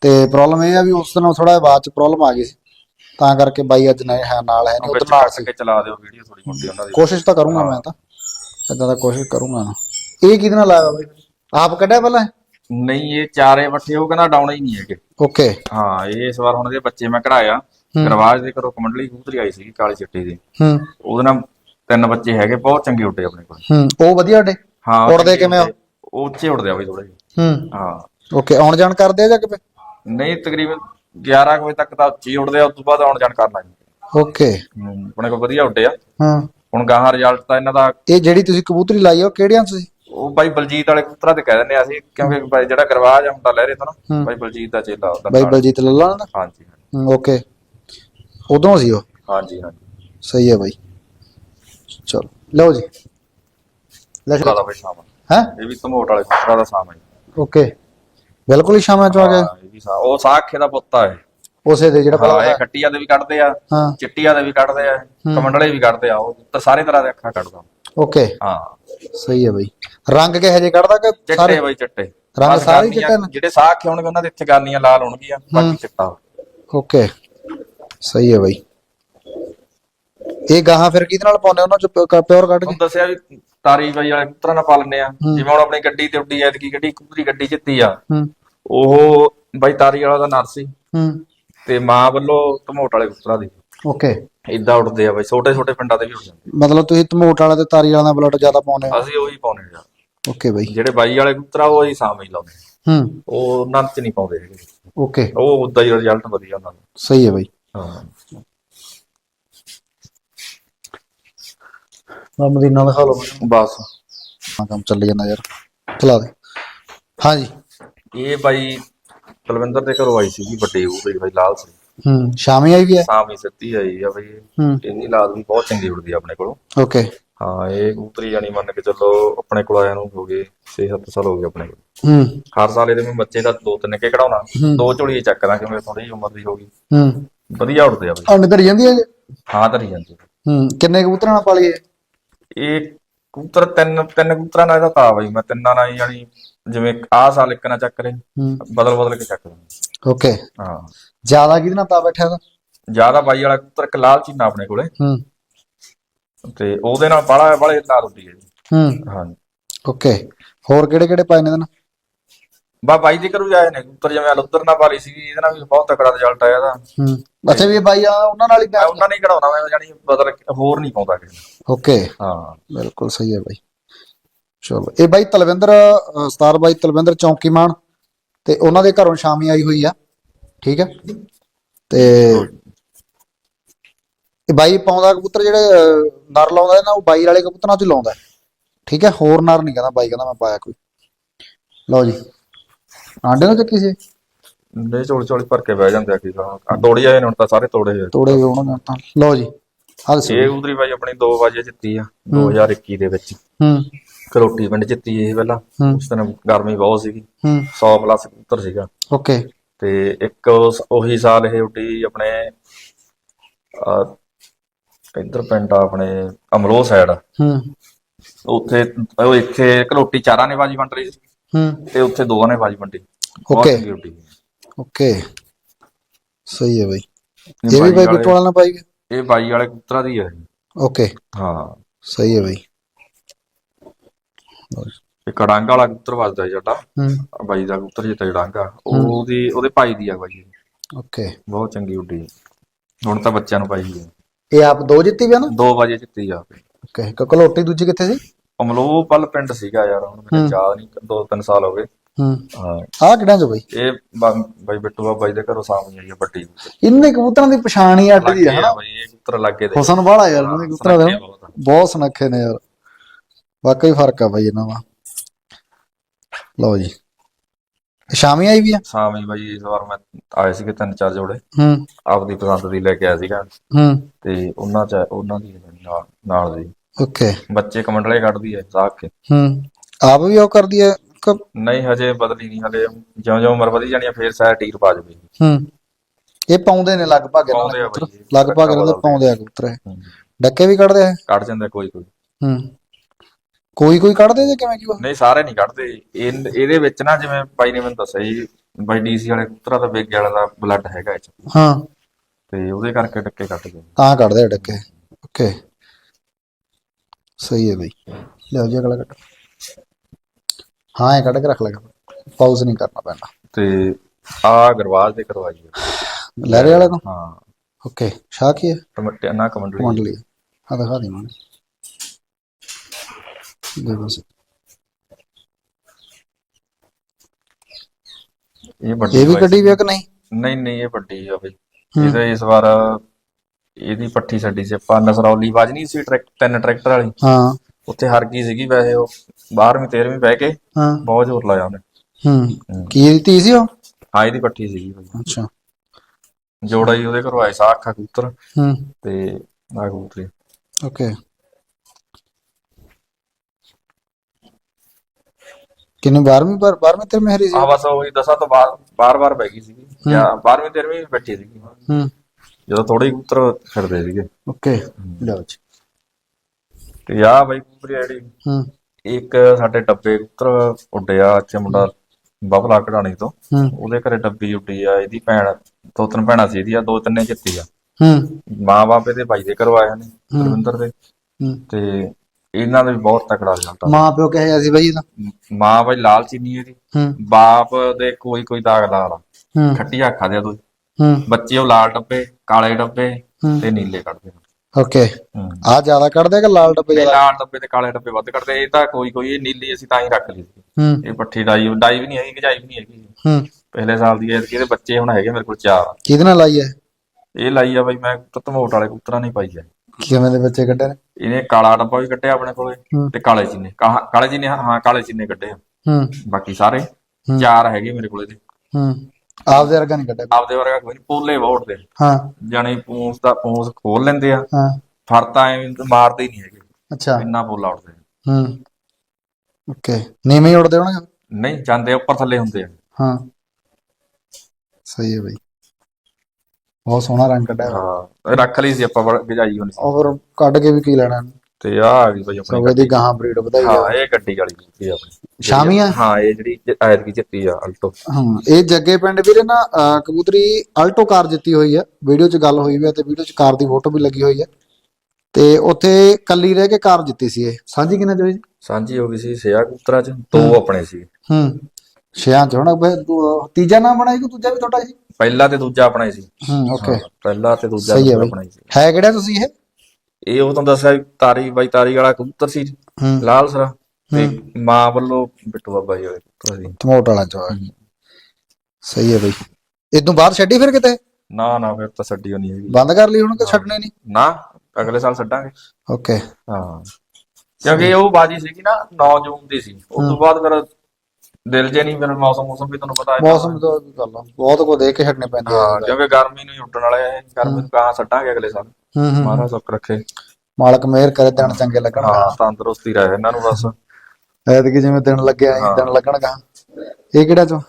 ਤੇ ਪ੍ਰੋਬਲਮ ਇਹ ਆ ਵੀ ਉਸ ਦਿਨ ਥੋੜਾ ਬਾਅਦ ਚ ਪ੍ਰੋਬਲਮ ਆ ਗਈ ਸੀ। ਤਾਂ ਕਰਕੇ ਬਾਈ ਅੱਜ ਨਹੀਂ ਹੈ ਨਾਲ ਹੈ ਨਹੀਂ ਉਧਰ ਨਾਲ ਚਲਾ ਦਿਓ ਵੀਡੀਓ ਥੋੜੀ ਮੋਟੀ ਉਹਨਾਂ ਦੀ। ਕੋਸ਼ਿਸ਼ ਤਾਂ ਕਰੂੰਗਾ ਮੈਂ ਤਾਂ। ਇਦਾਂ ਦਾ ਕੋਸ਼ਿਸ਼ ਕਰੂੰਗਾ ਇਹ ਕਿਹਦੇ ਨਾਲ ਲਾਇਆ ਬਾਈ? ਆਪ ਕੱਢਿਆ ਪਹਿਲਾਂ? ਨਹੀਂ ਇਹ ਚਾਰੇ ਪੱਠੇ ਉਹ ਕਹਿੰਦਾ ਡਾਉਣਾ ਹੀ ਨਹੀਂ ਹੈਗੇ। ਓਕੇ ਹਾਂ ਇਹ ਇਸ ਵਾਰ ਹੁਣ ਦੇ ਬੱਚੇ ਮੈਂ ਕਢਾਇਆ। ਗਰਵਾਜ ਦੇ ਘਰੋਂ ਕਮੰਡਲੀ ਕਬੂਤਰੀ ਆਈ ਸੀ ਕਾਲੀ ਚਿੱਟੀ ਦੀ। ਹੂੰ। ਉਹਦੇ ਨਾਲ ਤਿੰਨ ਬੱਚੇ ਹੈਗੇ ਬਹੁਤ ਚੰਗੇ ਉੱਡੇ ਆਪਣੇ ਕੋਲ। ਹੂੰ ਉਹ ਵਧੀਆ ਡੇ ਹਾਂ ਉੱਡਦੇ ਕਿਵੇਂ? ਉੱਡੇ। ਉਹ ਉੱਚੇ ਉੱਡਦੇ ਆ ਬਈ ਥੋੜੇ ਹੂੰ। ਹਾਂ। ਓਕੇ ਆਉਣ ਜਾਣ ਕਰਦੇ ਆ ਜਾਂ ਕਿਵੇਂ? ਨਹੀਂ ਤਕਰੀਬਨ 11 ਕੁ ਵਜੇ ਤੱਕ ਤਾਂ ਉੱਚੀ ਉੱਡਦੇ ਆ ਉਸ ਤੋਂ ਬਾਅਦ ਆਉਣ ਜਾਣ ਕਰਨਾ ਜੀ ਓਕੇ ਹੂੰ, ਆਪਣੇ ਕੋਲ ਵਧੀਆ ਉੱਡੇ ਆ। ਹਾਂ। ਹੁਣ ਗਾਹਾਂ ਰਿਜ਼ਲਟ ਤਾਂ ਇਹਨਾਂ ਦਾ ਇਹ ਜਿਹੜੀ ਤੁਸੀਂ ਕਬੂਤਰੀ ਲਾਈ ਆ ਉਹ ਕਿਹੜਿਆਂ ਚ ਸੀ? ਉਹ ਬਾਈ ਬਲਜੀਤ ਵਾਲੇ ਕਬੂਤਰਾਂ ਤੇ ਕਹਿ ਦਿੰਦੇ ਆ ਅਸੀਂ ਕਿਉਂਕਿ ਬਾਈ ਜਿਹੜਾ ਗਰਵਾਜ ਆ ਹੁੰਦਾ ਲਹਿਰੇ ਤੋਂ ਨਾ ਹੂੰ। ਬਾਈ ਬਲਜੀਤ ਦਾ ਚੇਲਾ ਉਹਦਾ ਬਾਈ ਬਲਜੀਤ ਲੱਲਾ ਦਾ ਹਾਂਜੀ ਹੂੰ, ਓਕੇ। ਉਦੋਂ ਸੀ ਉਹ? ਹਾਂਜੀ ਹਾਂਜੀ। ਸਹੀ ਹੈ ਬਾਈ। ਚਲੋ ਲਓ ਜੀ। ਲੈ ਉਹਦਾ ਦਾ ਬਾਈ ਸ਼ਾਮ ਹੈ? ਇਹ ਵੀ ਧਮੋਟ ਵਾਲੇ ਕਬੂਤਰਾਂ ਦਾ ਸਾਮ ਹੈ ਓਕੇ। ਬਿਲਕੁਲ ਹੀ ਸ਼ਾਮਾਂ ਚ ਆ ਗਏ ਹਾਂ, ਇਹ ਵੀ ਸਾਮ ਉਹ ਸਾਖੇ ਦਾ ਪੁੱਤ ਆ ਇਹ। ਉਸੇ ਦੇ ਜਿਹੜਾ ਹਾਂ ਪਹਿਲਾਂ ਇਹ ਖੱਟੀਆਂ ਦੇ ਵੀ ਕੱਢਦੇ ਆ ਹਾਂ। ਚਿੱਟੀਆਂ ਦੇ ਵੀ ਕੱਢਦੇ ਆ ਕਮੰਡਲੇ ਵੀ ਕੱਢਦੇ ਆ ਉਹ ਤਾਂ ਸਾਰੇ ਤਰ੍ਹਾਂ ਦੇ ਅੱਖਾਂ ਕੱਢਦਾ। ਓਕੇ ਹਾਂ। ਸਹੀ ਹੈ ਬਾਈ। ਰੰਗ ਕਿਹੋ ਜਿਹੇ ਕੱਢਦਾ ਕਿ ਚਿੱਟੇ ਸਾਰੇ? ਬਾਈ ਚਿੱਟੇ। ਰੰਗ ਬਸ ਸਾਰੇ ਹੀ ਗਾਨੀਆਂ- ਚਿੱਟੇ ਨੇ? ਜਿਹੜੇ ਸਾਖ ਹੋਣਗੇ ਉਹਨਾਂ ਦੇ ਇੱਥੇ ਗਾਨੀਆਂ ਲਾਲ ਹੋਣਗੀਆਂ ਬਾਕੀ ਚਿੱਟਾ। ਓਕੇ ਸਹੀ ਹੈ ਬਾਈ। ਇਹ ਗਾਹਾਂ ਫਿਰ ਕਿਹਦੇ ਨਾਲ ਪਾਉਂਦੇ ਉਹਨਾਂ ਚ ਪਿਓਰ ਕੱਢ ਕੇ? ਤੁਹਾਨੂੰ ਦੱਸਿਆ ਵੀ ਤਾਰੀ ਬਾਈ ਵਾਲੇ ਕਬੂਤਰਾਂ ਨਾਲ ਪਾ ਲੈਂਦੇ ਆ। ਜਿਵੇਂ ਹੁਣ ਆਪਣੀ ਗੱਡੀ ਤੇ ਉੱਡੀ ਐਤਕੀ ਗੱਡੀ ਕਬੂਤਰੀ ਗੱਡੀ ਜਿੱਤੀ ਆ। ਹੂੰ। ਉਹ ਬਾਈ ਤਾਰੀ ਵਾਲਾ ਦਾ ਨਰ ਸੀ। ਹੂੰ। ਤੇ ਮਾਂ ਵੱਲੋਂ ਧਮੋਟ ਵਾਲੇ ਕਬੂਤਰਾਂ ਦੀ। ਓਕੇ ਇਦਾਂ ਉੱਡਦੇ ਆ ਬਾਈ ਛੋਟੇ ਛੋਟੇ ਪਿੰਡਾਂ ਦੇ ਵੀ ਉੱਡ ਜਾਂਦੇ ਮਤਲਬ ਤੁਸੀਂ ਧਮੋਟ ਵਾਲਾ ਤੇ ਤਾਰੀ ਵਾਲਾ ਦਾ ਬਲੱਡ ਜ਼ਿਆਦਾ ਪਾਉਂਦੇ ਹੋ? ਅਸੀਂ ਉਹੀ ਪਾਉਣੇ ਆ ਓਕੇ ਬਾਈ। ਜਿਹੜੇ ਬਾਈ ਵਾਲੇ ਕਬੂਤਰ ਆ ਉਹ ਹੀ ਸਾਵੇਂ ਹੀ ਲਾਉਂਦੇ ਆ। ਹੂੰ। ਉਹ ਉਹਨਾਂ ਚ ਨਹੀਂ ਪਾਉਂਦੇ ਹੈਗੇ। ਓਕੇ ਉਹ ਉਦਾਂ ਹੀ ਰਿਜ਼ਲਟ ਵਧੀਆ ਉਹਨਾਂ ਦਾ। ਸਹੀ ਹੈ ਬਾਈ। ਹਾਂ। ਆ ਮਦੀਨਾ ਦਿਖਾ ਲਓ ਬਸ। ਹਾਂ ਕੰਮ ਚੱਲੀ ਜਾਂਦਾ ਯਾਰ। ਚਲਾ ਦੇ। ਹਾਂਜੀ। ਇਹ ਬਾਈ ਕੁਲਵਿੰਦਰ ਦੇ ਘਰੋਂ ਆਈ ਸੀ ਵੱਡੀ ਉਹ ਬਾਈ ਲਾਲ ਸਿੰਘ ਹੂੰ ਸ਼ਾਮੀ ਆਈ ਵੀ ਹੈ? ਸਾਮੀ ਸੱਤੀ ਆਈ ਆ ਬਈ। ਹੂੰ। ਇਹਦੀ ਲਾਦ ਵੀ ਬਹੁਤ ਚੰਗੀ ਉੱਡਦੀ ਆ ਆਪਣੇ ਕੋਲੋਂ। ਓਕੇ। ਹਾਂ ਇਹ ਕਬੂਤਰੀ ਜਾਨੀ ਮੰਨ ਕੇ ਚੱਲੋ ਆਪਣੇ ਕੋਲ ਆਇਆ ਨੂੰ ਹੋ ਗਏ 6-7 ਸਾਲ ਹੋ ਗਏ ਆਪਣੇ ਕੋਲ। ਹੂੰ। ਹਰ ਸਾਲ ਇਹਦੇ ਮੈਂ ਬੱਚੇ ਦਾ ਦੋ ਤਿੰਨ ਕੇ ਕਢਾਉਣਾ। ਦੋ ਝੋਲੀਏ ਚੱਕਦਾ ਕਿਉਂਕਿ ਥੋੜੀ ਜਿਹੀ ਉਮਰ ਦੀ ਹੋ ਗਈ। ਹੂੰ। ਵਧੀਆ ਉੱਡਦੇ ਆ ਬਈ। ਆ ਨਿਕਲ ਜਾਂਦੀ ਹੈ ਜੀ? ਹਾਂ ਧਰੀ ਜਾਂਦੀ ਹੂੰ ਕਿੰਨੇ ਕਬੂਤਰਾਂ ਨਾਲ ਪਾਲੀ ਹੈ ਇਹ ਕਬੂਤਰ ਤਿੰਨ ਤਿੰਨ ਕਬੂਤਰਾਂ ਨਾਲ ਇਹਦਾ ਤਾਂ ਬਈ ਮੈਂ ਤਿੰਨਾਂ ਨਾਲ ਹੀ ਜਾਨੀ ਜਿਵੇਂ ਆਹ ਸਾਲ ਇੱਕ ਨਾ ਚੱਕ ਰਹੇ ਹੂੰ। ਬਦਲ ਬਦਲ ਕੇ ਚੱਕ ਰਹੇ ਓਕੇ। ਹਾਂ। ਜ਼ਿਆਦਾ ਕਿਹਦੇ ਨਾਲ ਤਾਂ ਬੈਠਿਆ ਦਾ ਜ਼ਿਆਦਾ ਬਾਈ ਵਾਲਾ ਕਬੂਤਰ ਇੱਕ ਲਾਲ ਚੀਨਾ ਆਪਣੇ ਕੋਲੇ। ਹੂੰ। ਤੇ ਉਹਦੇ ਨਾਲ ਬਾਲਾ ਬਾਲੇ ਨਾਲ ਹੁੰਦੀ ਹੈ ਜੀ। ਹੂੰ। ਹਾਂ ਓਕੇ। ਹੋਰ ਕਿਹੜੇ ਕਿਹੜੇ ਪਾਏ ਨੇ ਇਹਦੇ ਨਾਲ? ਬਾ ਬਾਈ ਦੇ ਕਰੂ ਜਾਏ ਨੇ ਕਬੂਤਰ ਜਿਵੇਂ ਅਲੁੱਦਰ ਨਾਲ ਵਾਲੀ ਸੀਗੀ ਇਹਦੇ ਨਾਲ ਵੀ ਬਹੁਤ ਤਕੜਾ ਰਿਜ਼ਲਟ ਆਇਆ ਦਾ ਹੂੰ। ਅੱਛਾ ਵੀ ਬਾਈ ਆ ਉਹਨਾਂ ਨਾਲ ਹੀ ਮੈਂ ਉਹਨਾਂ ਨੇ ਹੀ ਕਢਾਉਣਾ ਮੈਂ ਜਾਨੀ ਬਦਲ ਹੋਰ ਨਹੀਂ ਪਾਉਂਦਾ ਕਿਸੇ। ਓਕੇ। ਹਾਂ। ਬਿਲਕੁਲ ਸਹੀ ਹੈ ਬਾਈ। ਚਲੋ ਇਹ ਬਾਈ ਤਲਵਿੰਦਰ ਅ, ਸਤਾਰ ਬਾਈ ਤਲਵਿੰਦਰ ਚੌਂਕੀਮਾਨ ਤੇ ਉਹਨਾਂ ਦੇ ਘਰੋਂ ਸ਼ਾਮੀ ਆਈ ਹੋਈ ਆ। ਠੀਕ ਹੈ? ਤੇ ਇਹ ਬਾਈ ਪਾਉਂਦਾ ਕਬੂਤਰ ਜਿਹੜੇ ਨਰ ਲਾਉਂਦਾ ਹੈ ਨਾ ਉਹ ਬਾਈ ਵਾਲੇ ਕਬੂਤਰਾਂ ਚ ਹੀ ਲਾਉਂਦਾ ਹੈ। ਠੀਕ ਹੈ? ਹੋਰ ਨਰ ਨਹੀਂ ਕਹਿੰਦਾ ਬਾਈ ਕਹਿੰਦਾ ਮੈਂ ਪਾਇਆ ਕੋਈ। ਲਓ ਜੀ। ਆਂਡੇ ਨੂੰ ਚੱਕੀ ਸੀ। ਦੇ ਝੋਲੀ ਝੋਲੀ ਭਰ ਕੇ ਬਹਿ ਜਾਂਦੇ ਆ ਕੀ ਆ ਤੋੜੀ ਆਏ ਨੇ ਹੁਣ ਤਾਂ ਸਾਰੇ ਤੋੜੇ ਹੋਏ ਤੋੜੇ ਉਹਨਾਂ ਨੇ ਤਾਂ। ਲਓ ਜੀ ਆਹ ਦੱਸੋ ਇਹ ਉਧਰੀ ਬਾਈ ਆਪਣੀ 2 ਵਜੇ ਜਿੱਤੀ ਆ 2021 ਦੇ ਵਿੱਚ। ਹੂੰ। ਕਰੋਟੀ ਪਿੰਡ ਜਿੱਤੀ ਇਹ ਪਹਿਲਾਂ। ਹੂੰ। ਉਸ ਦਿਨ ਗਰਮੀ ਬਹੁਤ ਸੀਗੀ। ਹੂੰ। 100 ਪਲੱਸ ਕਬੂਤਰ ਸੀਗਾ। ਓਕੇ। ਤੇ ਇੱਕ ਉਹੀ ਸਾਲ ਇਹ ਉੱਡੀ ਆਪਣੇ ਇੱਧਰ ਪਿੰਡ ਆ ਆਪਣੇ ਅਮਰੋ ਸਾਈਡ ਹੂੰ। ਉੱਥੇ ਉਹ ਇੱਥੇ ਘਲੋਟੀ ਚਾਰਾਂ ਨੇ ਬਾਜੀ ਵੰਡ ਰਹੀ ਸੀ। ਹੂੰ। ਤੇ ਉੱਥੇ ਦੋਵਾਂ ਨੇ ਬਾਜੀ ਵੰਡੀ। ਉੱਡੀ। ਓਕੇ। ਸਹੀ ਹੈ ਬਾਈ। ਇਹ ਵੀ ਬਾਈ ਵਾਲਾ ਨਾਲ ਪਾਈ ਇਹ ਬਾਈ ਵਾਲੇ ਕਬੂਤਰਾਂ ਦੀ ਹੈ। ਓਕੇ। ਹਾਂ। ਸਹੀ ਹੈ ਬਾਈ। ਇਹ ਕੜਾਂਗਾ ਵਾਲਾ ਕਬੂਤਰ ਵੱਜਦਾ ਹੂੰ। ਬਾਈ ਦਾ ਕਬੂਤਰ ਜਿੱਤਾ ਜੜਾਂਗਾ ਉਹਦੀ ਉਹਦੇ ਭਾਈ ਦੀ ਆ ਬਾਈ। ਓਕੇ। ਬਹੁਤ ਚੰਗੀ ਉੱਡੀ। ਹੁਣ ਤਾਂ ਬੱਚਿਆਂ ਨੂੰ ਪਾਈ ਹੈ ਇਹ ਆਪ ਦੋ ਜਿੱਤੀ ਵੀ ਆ ਨਾ? 2 ਵਜੇ ਜਿੱਤੀ ਜਾ ਓਕੇ। ਕਕਲੋਟੀ ਦੂਜੀ ਕਿੱਥੇ ਸੀ? ਅਮਲੋਪਲ ਪਿੰਡ ਸੀਗਾ ਯਾਰ ਹੁਣ ਮੈਨੂੰ ਯਾਦ ਨਹੀਂ ਦੋ ਤਿੰਨ ਸਾਲ ਹੋ ਗਏ। ਹੂੰ। ਆਹ ਕਿਹੜਾ ਜੋ ਬਾਈ? ਇਹ ਬਾਈ ਬਿੱਟੂ ਬਾਬਾ ਜੀ ਦੇ ਘਰੋਂ ਸਾਹਮਣੇ ਆਈ ਹੈ ਵੱਡੀ। ਇੰਨੇ ਕਬੂਤਰਾਂ ਦੀ ਪਛਾਣ ਹੀ ਅੱਡ ਦੀ ਹੈ ਆ ਹਨਾ? ਬਾਈ ਇਹ ਕਬੂਤਰ ਲੱਗੇ ਦੇ। ਹੁਸਨ ਵਾਲਾ ਯਾਰ ਇਹਨਾਂ ਦੇ ਕਬੂਤਰਾਂ ਦੇ ਆ। ਬਹੁਤ ਸੁਨੱਖੇ ਨੇ ਯਾਰ। ਵਾਕਈ ਫ਼ਰਕ ਆ ਬਾਈ ਇਹਨਾਂ ਦਾ। ਲਓ ਜੀ। ਸ਼ਾਮੀ ਆਈ ਵੀ ਆ? ਸ਼ਾਮੀ ਬਾਈ ਇਸ ਵਾਰ ਮੈਂ ਆਏ ਸੀਗੇ ਤਿੰਨ ਚਾਰ ਜੋੜੇ। ਹੂੰ। ਆਪਦੀ ਪਸੰਦ ਦੀ ਲੈ ਕੇ ਆਇਆ ਸੀਗਾ। ਹੂੰ। ਤੇ ਉਹਨਾਂ ਚ ਉਹਨਾਂ ਦੀ ਨਾਲ ਨਾਲ ਦੀ। ਓਕੇ। ਬੱਚੇ ਕਮੰਡਲੇ ਕੱਢਦੀ ਹੈ ਸਾਖ ਕੇ। ਹੂੰ। ਆਪ ਵੀ ਉਹ ਕਰਦੀ ਕ- ਨਹੀਂ ਹਜੇ ਬਦਲੀ ਨਹੀਂ ਹਲੇ ਜਿਉਂ ਜਿਉਂ ਉਮਰ ਵਧੀ ਜਾਣੀ ਆ ਫੇਰ ਸਾਇ ਟੀਰ ਪਾ ਜਾਵੇ। ਹੂੰ। ਇਹ ਪਾਉਂਦੇ ਨੇ ਲਗਭਗ ਇਹਨਾਂ ਪਾਉਂਦੇ ਦੇ ਆ ਕਬੂਤਰ। ਬਾਈ, ਲਗਭਗ ਇਹਨਾਂ ਦੇ ਬਦਲਦੇ। ਪਾਉਂਦੇ ਆ ਕਬੂਤਰ ਇਹ। ਡੱਕੇ ਵੀ ਕੱਢਦੇ ਆ? ਕੱਢ ਜਾਂਦਾ ਕੋਈ ਕੋਈ ਹੂੰ। ਕੋਈ ਕੋਈ ਕੱਢਦੇ ਜੇ ਕਿਵੇਂ ਕਿਉਂ ਨਹੀਂ ਸਾਰੇ ਨਹੀਂ ਕੱਢਦੇ। ਇਹ- ਇਹਦੇ ਵਿੱਚ ਨਾ ਜਿਵੇਂ ਬਾਈ ਨੇ ਮੈਨੂੰ ਦੱਸਿਆ ਜੀ ਬਾਈ ਡੀਸੀ ਵਾਲੇ ਕਬੂਤਰਾਂ ਦਾ ਬੇਗੇ ਵਾਲਾ ਦਾ ਬਲੱਡ ਹੈਗਾ ਇਹ ਚ। ਹਾਂ। ਤੇ ਉਹਦੇ ਕਰਕੇ ਟੱਕੇ ਕੱਟਦੇ ਤਾਂ ਕੱਢਦੇ ਆ ਡੱਕੇ। ਓਕੇ। ਸਹੀ ਹੈ ਬਈ। ਲਿਆਓ ਜੀ ਅਗਲਾ ਕੱਟ। ਹਾਂ ਇਹ ਕੱਢ ਕੇ ਰੱਖ ਲਗਾ ਪਾਉਜ਼ ਨਹੀਂ ਕਰਨਾ ਪੈਣਾ ਤੇ ਆ ਗਰਵਾਜ ਦੇ ਕਰਵਾਈ ਹੈ। ਲਹਿਰੇ ਵਾਲੇ ਤੋਂ? ਹਾਂ। ਓਕੇ। ਸ਼ਾਹ ਕੀ ਹੈ? ਟਮਟੇ ਨਾ ਕਮੰਡਲੀ ਮੰਡਲੀ ਹਾਂ ਦਿਖਾ ਦੀ ਮੈਨੂੰ ਦੇ ਬਸ ਇਹ ਵੱਡੀ ਇਹ ਵੀ ਕੱਢੀ ਸੀ। ਵੀ ਆ ਕਿ ਨਹੀਂ? ਨਹੀਂ ਨਹੀਂ ਇਹ ਵੱਡੀ ਆ ਬਈ। ਇਹ ਤਾਂ ਇਸ ਵਾਰ ਇਹਦੀ ਪੱਠੀ ਛੱਡੀ ਸੀ ਆਪਾਂ ਨਸਰੌਲੀ ਬਾਜ ਨਹੀਂ ਸੀ ਟਰੈਕ ਤਿੰਨ ਟਰੈਕਟਰ ਵਾਲੀ। ਹਾਂ। ਉੱਥੇ ਹਰ ਗਈ ਸੀਗੀ ਵੈਸੇ ਉਹ 12ਵੀਂ 13ਵੀਂ ਬਹਿ ਕੇ ਹਾਂ। ਬਹੁਤ ਜ਼ੋਰ ਲਾਇਆ ਉਹਨੇ। ਹੂੰ। ਕੀ ਇਹਦੀ ਧੀ ਸੀ ਉਹ? ਹਾਂ ਇਹਦੀ ਪੱਠੀ ਸੀਗੀ ਬਈ। ਅੱਛਾ। ਜੋੜਾ ਹੀ ਉਹਦੇ ਘਰੋਂ ਆਏ ਸਾਖਾ ਕਬੂਤਰ। ਹੂੰ। ਤੇ ਆ ਕਬੂਤਰੀ ਓਕੇ। ਕਿੰਨੀ 12ਵੀਂ ਪਰ 12ਵੀਂ ਤੇ ਮਹਿਰੀ ਸੀ? ਆ ਬਸ ਉਹੀ ਦਸਾਂ ਤੋਂ ਬਾਅਦ ਬਾਰ-ਬਾਰ ਬਹਿ ਗਈ ਸੀਗੀ। ਜਾਂ 12ਵੀਂ 13ਵੀਂ ਬੈਠੀ ਸੀਗੀ ਹੂੰ। ਜਦੋਂ ਥੋੜੇ ਕਬੂਤਰ ਫਿਰਦੇ ਸੀਗੇ। ਓਕੇ ਲਿਆਓ ਜੀ। ਤੇ ਆ ਬਈ ਕਬੂਤਰੀ ਜਿਹੜੀ। ਹੂੰ। ਇੱਕ ਸਾਡੇ ਡੱਬੇ ਕਬੂਤਰ ਉੱਡਿਆ ਇੱਥੇ ਮੁੰਡਾ ਬਬਲਾ ਕਢਾਣੀ ਤੋਂ। ਉਹਦੇ ਘਰੇ ਡੱਬੀ ਉੱਡੀ ਆ ਇਹਦੀ ਭੈਣ ਦੋ ਤਿੰਨ ਭੈਣਾਂ ਸੀ ਇਹਦੀਆਂ ਦੋ ਤਿੰਨੇ ਜਿੱਤੀ ਆ। ਹੂੰ। ਮਾਂ ਬਾਪ ਇਹਦੇ ਭਾਈ ਦੇ ਕਰਵਾਏ ਨੇ ਰਵਿੰਦਰ ਦੇ। ਤੇ ਇਹਨਾਂ ਦਾ ਵੀ ਬਹੁਤ ਤਕੜਾ ਰਿਜ਼ਲਟ ਆ। ਮਾਂ ਪਿਓ ਕਹੇ ਸੀ ਬਈ ਇਹਦਾ? ਮਾਂ ਬਈ ਲਾਲ ਚੀਨੀ ਇਹਦੀ ਹੂੰ। ਬਾਪ ਦੇ ਕੋਈ ਕੋਈ ਦਾਗ ਲਾਲ ਹੂੰ। ਖੱਟੀ ਅੱਖਾਂ ਦੇ ਦੋ ਹੂੰ। ਬੱਚੇ ਉਹ ਲਾਲ ਡੱਬੇ ਕਾਲੇ ਡੱਬੇ ਹੂੰ। ਤੇ ਨੀਲੇ ਕੱਢਦੇ ਨੇ ਓਕੇ। ਹੂੰ। ਆ ਜ਼ਿਆਦਾ ਕੱਢਦੇ ਕਿ ਲਾਲ ਡੱਬੇ ਤੇ ਜ਼ਿਆਦਾ? ਲਾਲ ਡੱਬੇ ਤੇ ਕਾਲੇ ਡੱਬੇ ਵੱਧ ਕੱਢਦੇ। ਇਹ ਤਾਂ ਕੋਈ ਕੋਈ ਇਹ ਨੀਲੀ ਅਸੀਂ ਤਾਂ ਹੀ ਰੱਖ ਲਈ ਸੀ। ਹੂੰ। ਇਹ ਪੱਠੀ ਡਾਈ ਡਾਈ ਵੀ ਨਹੀਂ ਹੈਗੀ ਗਜਾਈ ਵੀ ਨਹੀਂ ਹੈਗੀ। ਹੂੰ। ਪਹਿਲੇ ਸਾਲ ਦੀ ਹੈ ਇਹਦੇ ਬੱਚੇ ਹੁਣ ਹੈਗੇ ਮੇਰੇ ਕੋਲ ਚਾਰ। ਕਿਹਦੇ ਨਾਲ ਲਾਈ ਹੈ? ਇਹ ਲਾਈ ਆ ਬਾਈ ਮੈਂ ਧਮੋਟ ਵਾਲੇ ਕਬੂਤਰਾਂ ਨਹੀਂ ਪਾਈ ਆ। ਕਿਵੇਂ ਦੇ ਬੱਚੇ ਕੱਢੇ ਨੇ? ਇਹਨੇ ਕਾਲਾ ਡੱਬਾ ਵੀ ਕੱਢਿਆ ਆਪਣੇ ਕੋਲੇ। ਤੇ ਕਾਲੇ ਚੀਨੇ। ਕਾਲੇ ਚੀਨੇ ਹਾਂ ਕਾਲੇ ਚੀਨੇ ਕੱਢੇ ਆ। ਹੂੰ। ਬਾਕੀ ਸਾਰੇ ਚਾਰ ਹੈਗੇ ਮੇਰੇ ਕੋਲੇ ਦੇ ਹੂੰ। ਆਪਦੇ ਵਰਗਾ ਨਹੀਂ ਕੱਢਿਆ ਆਪਦੇ ਵਰਗਾ ਕੋਈ ਨੀ ਪੋਲੇ ਵੋਟ ਦੇ ਹਾਂ। ਜਾਣੀ ਪੂੰਛ ਦਾ ਪੂੰਛ ਖੋਲ ਲੈਂਦੇ ਆ। ਹਾਂ। ਫੜਤਾ ਐਵੇਂ ਮਾਰਦੇ ਹੀ ਨਹੀਂ ਹੈਗੇ। ਅੱਛਾ। ਇੰਨਾ ਪੋਲਾ ਉੱਡਦੇ ਆ। ਹੂੰ। ਓਕੇ। ਨੀਵੇਂ ਹੀ ਉੜਦੇ ਹੋਣਗੇ? ਨਹੀਂ ਜਾਂਦੇ ਉੱਪਰ ਥੱਲੇ ਹੁੰਦੇ ਆ। ਹਾਂ। ਸਹੀ ਹੈ ਬਈ। ਬਹੁਤ ਸੋਹਣਾ ਰੰਗ ਕੱਢਿਆ ਹੋਇਆ। ਹਾਂ ਰੱਖ ਲਈ ਸੀ ਆਪਾਂ ਗਜਾਈ ਹੋਣੀ ਸੀ। ਉਹ ਫਿਰ ਕੱਢ ਕੇ ਵੀ ਕੀ ਲੈਣਾ? ਤੇ ਆ ਆ ਗਈ ਬਾਈ ਆਪਣੀ ਸੋ ਇਹਦੀ ਗਾਹਾਂ ਬਰੀਡ ਵਧਾਈ ਆ। ਹਾਂ ਇਹ ਗੱਡੀ ਵਾਲੀ ਆ ਆਪਣੀ। ਸ਼ਾਮੀ ਆ? ਹਾਂ ਇਹ ਜਿਹੜੀ ਐਤ ਕੀ ਚਿੱਤੀ ਆ ਅਲਟੋ। ਹਾਂ ਇਹ ਜੱਗੇ ਪਿੰਡ ਵੀਰੇ ਨਾ ਅਹ, ਕਬੂਤਰੀ ਆਲਟੋ ਕਾਰ ਜਿੱਤੀ ਹੋਈ ਆ। ਵੀਡੀਓ 'ਚ ਗੱਲ ਹੋਈ ਵੀ ਆ ਤੇ ਵੀਡੀਓ 'ਚ ਕਾਰ ਦੀ ਫੋਟੋ ਵੀ ਲੱਗੀ ਹੋਈ ਆ। ਤੇ ਉੱਥੇ ਕੱਲੀ ਰਹਿ ਕੇ ਕਾਰ ਜਿੱਤੀ ਸੀ ਇਹ। ਸਾਂਝੀ ਕਿੰਨਾ ਚੋਈ ਸਾਂਝੀ ਹੋ ਗਈ ਸੀ ਸਿਆ ਕਬੂਤਰਾਂ ਚ ਦੋ ਆਪਣੇ ਸੀ। ਹੂੰ। ਛਿਆਂ ਚ ਹੁਣ ਫਿਰ ਦੂ- ਤੀਜਾ ਨਾਮ ਬਣਾਈ ਕਿ ਦੂਜਾ ਵੀ ਤੁਹਾਡਾ ਸੀ? ਪਹਿਲਾ ਤੇ ਦੂਜਾ ਆਪਣਾ ਹੀ ਸੀ। ਹੂੰ ਓਕੇ ਪਹਿਲਾ ਤੇ ਦੂਜਾ ਸਹੀ ਹੈ ਬਈ। ਆਪਣਾ ਹੀ ਸੀ। ਹੈ ਕਿਹੜਾ ਤੁਸੀਂ ਇਹ? ਇਹ ਉਹ ਤੁਹਾਨੂੰ ਦੱਸਿਆ ਵੀ ਤਾਰੀ ਬਾਈ ਤਾਰੀ ਵਾਲਾ ਕਬੂਤਰ ਸੀ ਹੂੰ। ਲਾਲ ਸਰਾ। ਤੇ ਮਾਂ ਵੱਲੋਂ ਬਿੱਟੂ ਬਾਬਾ ਜੀ ਵਾਲੇ ਕਬੂਤਰ ਸੀ। ਟਮੋਟ ਵਾਲਾ ਚੋ ਸਹੀ ਹੈ ਬਈ। ਇਦੋਂ ਬਾਅਦ ਛੱਡੀ ਫਿਰ ਕਿਤੇ? ਨਾ ਨਾ ਫਿਰ ਤਾਂ ਛੱਡੀ ਹੋਣੀ ਹੈਗੀ। ਬੰਦ ਕਰ ਲਈ ਹੁਣ ਕਿ ਛੱਡਣੇ ਨਹੀਂ ਨਾ ਅਗਲੇ ਸਾਲ ਛੱਡਾਂਗੇ। ਓਕੇ ਹਾਂ। ਕਿਉਂਕਿ ਉਹ ਬਾਜੀ ਸੀਗੀ ਨਾ 9 ਜੂਨ ਦੀ ਸੀ। ਉਸ ਤੋਂ ਬਾਅਦ ਫਿਰ ਦਿਲ ਜੇ ਨਹੀਂ ਫਿਰ ਮੌਸਮ ਮੌਸਮ ਵੀ ਤੁਹਾਨੂੰ ਪਤਾ ਹੈ ਮੌਸਮ ਤੋਂ ਵੀ ਗੱਲ ਆ, ਬਹੁਤ ਕੋ ਦੇਖ ਕੇ ਛੱਡਣੇ ਪੈਂਦੇ ਆ। ਹਾਂ ਕਿਉਂਕਿ ਗਰਮੀ ਨੂੰ ਹੀ ਉੱਡਣ ਵਾਲੇ ਆ ਇਹ। ਗਰਮੀ ਨੂੰ ਕਹਾਂ ਛੱਡਾਂਗੇ ਅਗਲੇ ਸਾਲ। ਹੂੰ ਹੂੰ। ਮਹਾਰਾਜ ਸੁੱਖ ਰੱਖੇ। ਮਾਲਕ ਮਿਹਰ ਕਰੇ ਦਿਨ ਚੰਗੇ ਲੱਗਣ। ਹਾਂ ਤੰਦਰੁਸਤੀ ਰਹੇ ਇਹਨਾਂ ਨੂੰ ਬਸ। ਐਤਕੀ ਜਿਵੇਂ ਦਿਨ ਲੱਗਿਆ ਐਂ ਦਿਨ ਲੱਗਣਗਾ। ਇਹ ਕਿਹੜਾ ਚੋ?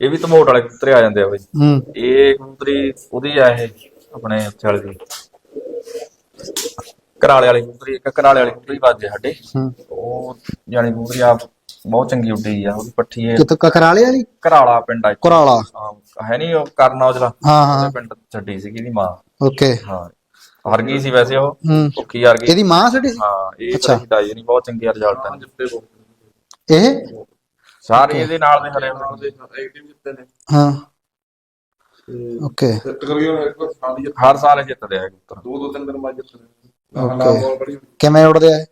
ਇਹ ਵੀ ਧਮੋਟ ਵਾਲੇ ਕਬੂਤਰੇ ਆ ਜਾਂਦੇ ਆ ਬਈ। ਹੂੰ। ਇਹ ਕਬੂਤਰੀ ਉਹਦੀ ਆ ਇਹ ਆਪਣੇ ਉੱਥੇ ਵਾਲੀ ਦੀ। ਕਰਾਲੇ ਵਾਲੀ ਕਬੂਤਰੀ ਇੱਕ ਕਰਾਲੇ ਵਾਲੀ ਕਬੂਤਰੀ ਵੱਜੇ ਸਾਡੇ। ਹੂੰ। ਉਹ ਜਾਨੀ ਕਬੂਤਰੀ ਆ ਬਹੁਤ ਚੰਗੀ ਉੱਡੀ ਆ ਉਹਦੀ ਪੱਠੀ ਇਹ ਕਿਤੋਂ ਕਕਰਾਲੇ ਵਾਲੀ? ਕਰਾਲਾ ਪਿੰਡ ਆ। ਕੁਰਾਲਾ। ਹਾਂ, ਹੈ ਨਹੀਂ ਉਹ ਕਰਨ ਔਜਲਾ। ਹਾਂ ਹਾਂ। ਪਿੰਡ ਛੱਡੀ ਸੀਗੀ ਦੀ ਮਾਂ। ਓਕੇ। ਹਾਂ ਹਰ ਗਈ ਸੀ ਵੈਸੇ ਉਹ। ਹੂੰ। ਭੁੱਖੀ ਹਰ ਗਈ। ਇਹਦੀ ਮਾਂ ਸਾਡੀ ਹਾਂ ਇਹ ਅੱਛਾ। ਦਾਈ ਨਹੀਂ ਬਹੁਤ ਚੰਗੀ ਰਿਜ਼ਲਟ ਹੈ ਇਹ? ਸਾਰੇ ਇਹਦੇ ਨਾਲ ਦੇ ਹਰੇ ਹੋਏ ਹਾਂ। ਓਕੇ। ਹਰ ਸਾਲ ਇਹ ਜਿੱਤਦੇ ਆ ਕਬੂਤਰ ਓਕੇ। ਕਿਵੇਂ ਉੜਦੇ ਆ ਇਹ?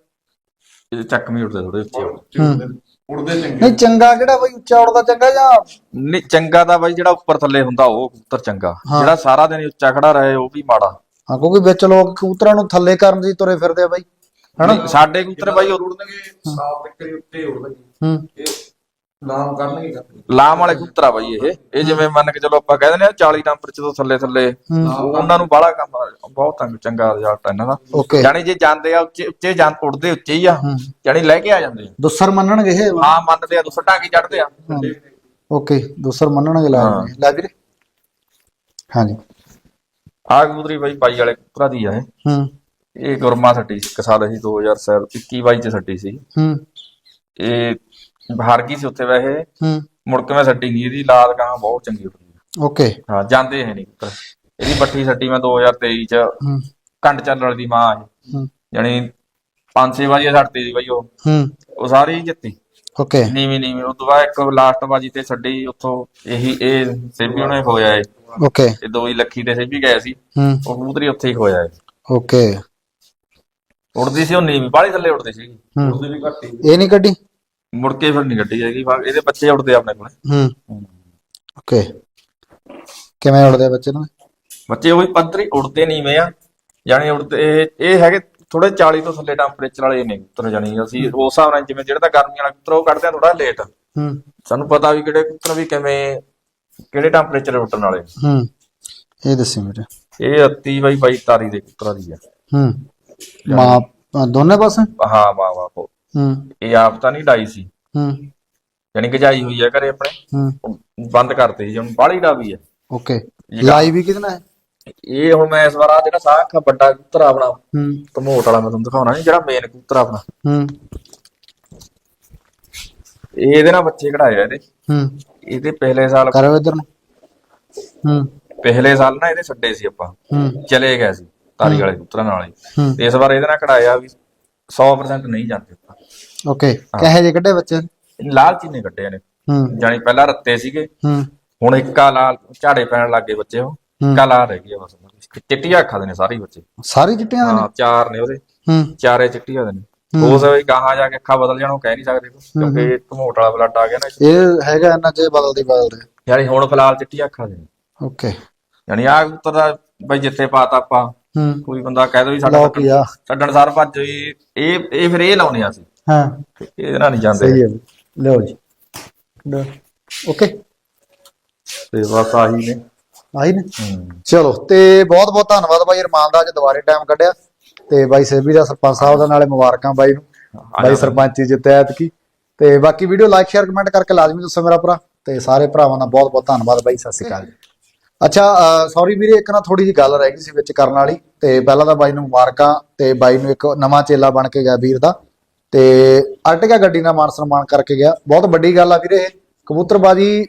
ਚੱਕਵੀਂ ਉੱਡਦੇ ਥੋੜੇ ਉੱਚੇ ਹੂੰ ਨਹੀਂ ਚੰਗਾ ਕਿਹੜਾ ਬਈ ਉੱਚਾ ਉੜਦਾ ਚੰਗਾ ਜਾਂ? ਨਹੀਂ ਚੰਗਾ ਤਾਂ ਬਾਈ ਜਿਹੜਾ ਉੱਪਰ ਥੱਲੇ ਹੁੰਦਾ ਉਹ ਕਬੂਤਰ ਚੰਗਾ। ਜਿਹੜਾ ਸਾਰਾ ਦਿਨ ਉੱਚਾ ਖੜਾ ਰਹੇ ਉਹ ਵੀ ਮਾੜਾ। ਹਾਂ ਕਿਉਂਕਿ ਵਿੱਚ ਲੋਕ ਕਬੂਤਰਾਂ ਨੂੰ ਥੱਲੇ ਕਰਨ ਦੀ ਤੁਰੇ ਫਿਰਦੇ ਆ ਬਾਈ। ਨਹੀਂ, ਸਾਡੇ ਕਬੂਤਰ ਬਾਈ ਉਹ ਉੜਨਗੇ ਸਾਫ਼ ਟੱਕਰੀ ਉੱਤੇ ਉੜਨਗੇ। ਹੂੰ। ਇਹ ਨਾਮ ਕਰਨਗੇ ਕਰਦੇ ਲਾਮ ਵਾਲੇ ਕਬੂਤਰ ਆ ਬਾਈ ਇਹ। ਇਹ ਜਿਵੇਂ ਮੰਨ ਕੇ ਚਲੋ ਆਪਾਂ ਕਹਿੰਦੇ ਨੇ 40 ਟੈਂਪਰੇਚਰ ਤੋਂ ਥੱਲੇ ਥੱਲੇ ਉਹ ਉਹਨਾਂ ਨੂੰ ਬਾਹਲਾ ਕੰਮ ਆ, ਬਹੁਤ ਤੰਗ ਚੰਗਾ ਰਿਜ਼ਲਟ ਇਹਨਾਂ ਦਾ। ਓਕੇ। ਯਾਨੀ ਜੇ ਜਾਂਦੇ ਆ ਉੱਚੇ ਉੱਚੇ ਜਾਂ ਉੜਦੇ ਉੱਚੇ ਹੀ ਆ ਯਾਨੀ ਲੈ ਕੇ ਆ ਜਾਂਦੇ ਆ। ਦੁਸਰ ਮੰਨਣਗੇ ਇਹ? ਹਾਂ ਮੰਨਦੇ ਆ ਦੁਸਰ ਢਾਂਗੀ ਚੜਦੇ ਆ। ਓਕੇ ਦੁਸਰ ਮੰਨਣਗੇ ਲਾ ਲੈ ਵੀਰੇ। ਹਾਂਜੀ। ਆ ਕਬੂਤਰੀ ਬਾਈ ਬਾਈ ਵਾਲੇ ਕਬੂਤਰਾਂ ਦੀ ਆ ਇਹ। ਹੂੰ। ਇਹ ਗੁਰਮਾ ਛੱਡੀ ਸੀ ਇੱਕ ਸਾਲ ਅਸੀਂ 2021 22 ਚ ਛੱਡੀ ਸੀ। ਹੂੰ। ਇਹ ਹਾਰ ਗਈ ਸੀ ਉੱਥੇ ਵੈਸੇ। ਹੂੰ। ਮੁੜ ਕੇ ਮੈਂ ਛੱਡੀ ਨਹੀਂ ਇਹਦੀ ਲਾਲ ਕਾਂ ਬਹੁਤ ਚੰਗੀ ਆ ਓਕੇ। ਹਾਂ ਜਾਂਦੇ ਹੈ ਨਹੀਂ ਪੁੱਤਰ ਇਹਦੀ ਪੱਠੀ ਛੱਡੀ ਮੈਂ 2023 ਚ ਹੂੰ। ਕੰਡ ਚੱਲਣ ਵਾਲੀ ਦੀ ਮਾਂ ਹੂੰ। ਯਾਨੀ ਪੰਜ ਛੇ ਵਾਰੀ ਛੱਡਤੀ ਸੀ ਬਈ ਉਹ। ਹੂੰ। ਉਹ ਸਾਰੀ ਜਿੱਤੀ। ਓਕੇ। ਨੀਵੀਂ ਨੀਵੀਂ। ਤੋਂ ਬਾਅਦ ਇੱਕ ਲਾਸਟ ਬਾਜੀ ਤੇ ਛੱਡੀ ਉੱਥੋਂ ਇਹੀ ਇਹ ਸੇਬੀ ਉਹਨੇ ਖੋਇਆ ਇਹ ਓਕੇ। ਇਹ ਦੋ ਹੀ ਲੱਖੀ ਤੇ ਸੇਬੀ ਗਏ ਸੀ। ਹੂੰ। ਉਹ ਕਬੂਤਰੀ ਉੱਥੇ ਹੀ ਖੋਇਆ ਇਹ ਓਕੇ। ਉੜਦੀ ਸੀ ਉਹ ਨੀਵੀਂ ਬਾਹਲੀ ਥੱਲੇ ਉੜਦੀ ਸੀ ਹੂੰ। ਉਹਦੇ ਵੀ ਘੱਟ ਇਹ ਨਹੀਂ ਕੱਢੀ? ਮੁੜ ਕੇ ਫਿਰ ਨਹੀਂ ਗੱਡੀ ਜਾਏਗੀ ਬਾਅਦ ਇਹਦੇ ਬੱਚੇ ਉੜਦੇ ਆ ਆਪਣੇ ਕੋਲੇ। ਹੂੰ। ਓਕੇ। ਕਿਵੇਂ ਉੜਦੇ ਆ ਬੱਚੇ ਨੂੰ ਬੱਚੇ ਉਹੀ ਪੱਧਰੀ ਉੜਦੇ ਨੀਵੇਂ ਆ। ਯਾਨੀ ਉੜਦੇ ਇਹ ਇਹ ਹੈਗੇ ਥੋੜੇ 40 ਤੋਂ ਥੱਲੇ ਟੈਂਪਰੇਚਰ ਵਾਲੇ ਨੇ ਕਬੂਤਰ ਜਾਨੀ ਅਸੀਂ ਉਸ ਹਿਸਾਬ ਨਾਲ ਜਿਵੇਂ ਜਿਹੜਾ ਤਾਂ ਗਰਮੀ ਵਾਲਾ ਕਬੂਤਰ ਉਹ ਕੱਢਦੇ ਆ ਥੋੜਾ ਲੇਟ ਹੂੰ। ਸਾਨੂੰ ਪਤਾ ਵੀ ਕਿਹੜੇ ਕਬੂਤਰ ਵੀ ਕਿਵੇਂ ਕਿਹੜੇ ਟੈਂਪਰੇਚਰ ਉੱਡਣ ਵਾਲੇ ਹੂੰ। ਇਹ ਦੱਸੀ ਮੇਰੇ ਇਹ 30 ਬਾਈ 22 ਤਾਰੀ ਦੇ ਕਬੂਤਰਾਂ ਦੀ ਆ। ਹੂੰ। ਮਾਂ ਅ, ਦੋਨੇ ਪਾਸੇ? ਹਾਂ ਮਾਂ ਬਾਪ ਹੂੰ। ਇਹ ਆਪ ਤਾਂ ਨਹੀਂ ਡਾਈ ਸੀ। ਹੂੰ। ਯਾਨੀ ਗਜਾਈ ਹੋਈ ਆ ਘਰੇ ਆਪਣੇ। ਹੂੰ। ਬੰਦ ਕਰਤੇ ਸੀ ਹੁਣ ਬਾਹਲੀ ਡਾ ਵੀ ਆ। ਓਕੇ। ਲਾਈਵ ਵੀ ਕਿਦਨਾ ਹੈ ਇਹ ਹੁਣ ਮੈਂ ਇਸ ਵਾਰ ਆ ਜਿਹੜਾ ਸਾਖ ਵੱਡਾ ਕਬੂਤਰ ਆਪਣਾ ਹੂੰ। ਧਮੋਟ ਵਾਲਾ ਮੈਂ ਤੁਹਾਨੂੰ ਦਿਖਾਉਣਾ ਨਹੀਂ ਜਿਹੜਾ ਮੇਨ ਕਬੂਤਰ ਆਪਣਾ। ਹੂੰ। ਇਹ ਇਹਦੇ ਨਾਲ ਬੱਚੇ ਕਢਾਏ ਆ ਇਹਦੇ। ਹੂੰ। ਇਹਦੇ ਪਹਿਲੇ ਸਾਲ ਕਰੋ ਇਧਰ ਨੂੰ। ਹੂੰ। ਪਹਿਲੇ ਸਾਲ ਨਾ ਇਹਦੇ ਛੱਡੇ ਸੀ ਆਪਾਂ। ਹੂੰ। ਚਲੇ ਗਏ ਸੀ ਤਾਰੀ ਵਾਲੇ ਕਬੂਤਰਾਂ ਨਾਲ ਹੀ। ਹੂੰ। ਤੇ ਇਸ ਵਾਰ ਇਹਦੇ ਨਾਲ ਕਢਾਇਆ ਵੀ 100% ਨਹੀਂ ਜਾਂਦੇ ਆਪਾਂ। ਓਕੇ ਕਹੇ ਜੇ ਕੱਢੇ ਬੱਚੇ? ਲਾਲਚੀ ਨੇ ਕੱਢੇ ਨੇ ਹੂੰ। ਜਾਨੀ ਪਹਿਲਾਂ ਰੱਤੇ ਸੀਗੇ। ਹੂੰ। ਹੁਣ ਇੱਕਾ ਲਾਲ ਝਾੜੇ ਪੈਣ ਲੱਗੇ ਬੱਚੇ ਉਹ। ਹੂੰ। ਇੱਕਾ ਲਾਲ ਰਹਿ ਗਈ ਬਸ। ਚਿੱਟੀਆਂ ਅੱਖਾਂ ਦੇ ਨੇ ਸਾਰੇ ਬੱਚੇ। ਸਾਰੀ ਚਿੱਟੀਆਂ ਦੇ ਨੇ? ਹਾਂ ਚਾਰ ਨੇ ਉਹਦੇ। ਹੂੰ। ਚਾਰੇ ਚਿੱਟੀਆਂ ਦੇ ਨੇ। ਹੋ। ਸਕਦਾ ਗਾਹਾਂ ਜਾ ਕੇ ਅੱਖਾਂ ਬਦਲ ਜਾਣ ਉਹ ਕਹਿ ਨਹੀਂ ਸਕਦੇ ਕਿਉਂਕਿ ਧਮੋਟ ਵਾਲਾ ਬਲੱਡ ਆ ਗਿਆ ਨਾ ਇਹ ਹੈਗਾ ਇਹਨਾਂ ਚ ਬਦਲਦੀ ਬਦਲਦੇ ਯਾਨੀ ਹੁਣ ਫਿਲਹਾਲ ਚਿੱਟੀਆਂ ਅੱਖਾਂ ਦੇ ਨੇ। ਓਕੇ ਯਾਨੀ ਆ ਕਬੂਤਰ ਦਾ ਬਈ ਜਿੱਥੇ ਪਾਤਾ ਆਪਾਂ। ਹੂੰ। ਕੋਈ ਬੰਦਾ ਕਹਿ ਦੋ ਵੀ ਸਾਡਾ ਛੱਡਣ ਸਾਰ ਭੱਜ ਇਹ ਇਹ ਫਿਰ ਇਹ ਲਾਉਣੇ ਆ ਸੀ ਹਾਂ। ਇਹਦੇ ਨਾਲ ਨਹੀਂ ਜਾਂਦੇ ਸਹੀ ਹੈ। ਲਿਓ ਜੀ। ਓਕੇ ਤੇ ਬਸ ਆਹੀ ਨੇ। ਆਈ ਨੇ। ਹੂੰ। ਚਲੋ ਤੇ ਬਹੁਤ ਬਹੁਤ ਧੰਨਵਾਦ ਬਾਈ ਅਰਮਾਨ ਦਾ ਅੱਜ ਦੁਬਾਰੇ ਟਾਈਮ ਕੱਢਿਆ। ਤੇ ਬਾਈ ਸੇਬੀ ਦਾ ਸਰਪੰਚ ਸਾਹਿਬ ਦਾ ਨਾਲੇ ਮੁਬਾਰਕਾਂ ਬਾਈ ਨੂੰ। ਬਾਈ ਸਰਪੰਚੀ ਜਿੱਤਿਆ ਐਤਕੀ। ਤੇ ਬਾਕੀ ਵੀਡੀਓ ਲਾਈਕ ਸ਼ੇਅਰ ਕਮੈਂਟ ਕਰਕੇ ਲਾਜ਼ਮੀ ਦੱਸੋ ਮੇਰਾ ਭਰਾ। ਤੇ ਸਾਰੇ ਭਰਾਵਾਂ ਦਾ ਬਹੁਤ ਬਹੁਤ ਧੰਨਵਾਦ ਬਾਈ ਸਤਿ ਸ਼੍ਰੀ ਅਕਾਲ ਜੀ। ਅੱਛਾ ਸੌਰੀ ਵੀਰੇ ਇੱਕ ਨਾ ਥੋੜੀ ਜੀ ਗੱਲ ਰਹਿ ਗਈ ਸੀ ਵਿੱਚ ਕਰਨ ਵਾਲੀ। ਤੇ ਪਹਿਲਾਂ ਤਾਂ ਬਾਈ ਨੂੰ ਮੁਬਾਰਕਾਂ। ਤੇ ਬਾਈ ਨੂੰ ਇੱਕ ਨਵਾਂ ਚੇਲਾ ਬਣ ਕੇ ਗਿਆ ਵੀਰ ਦਾ। ਤੇ ਅਰਟਿਗਾ ਗੱਡੀ ਨਾਲ ਮਾਨ ਸਨਮਾਨ ਕਰਕੇ ਗਿਆ। ਬਹੁਤ ਵੱਡੀ ਗੱਲ ਆ ਵੀਰੇ ਇਹ। ਕਬੂਤਰਬਾਜੀ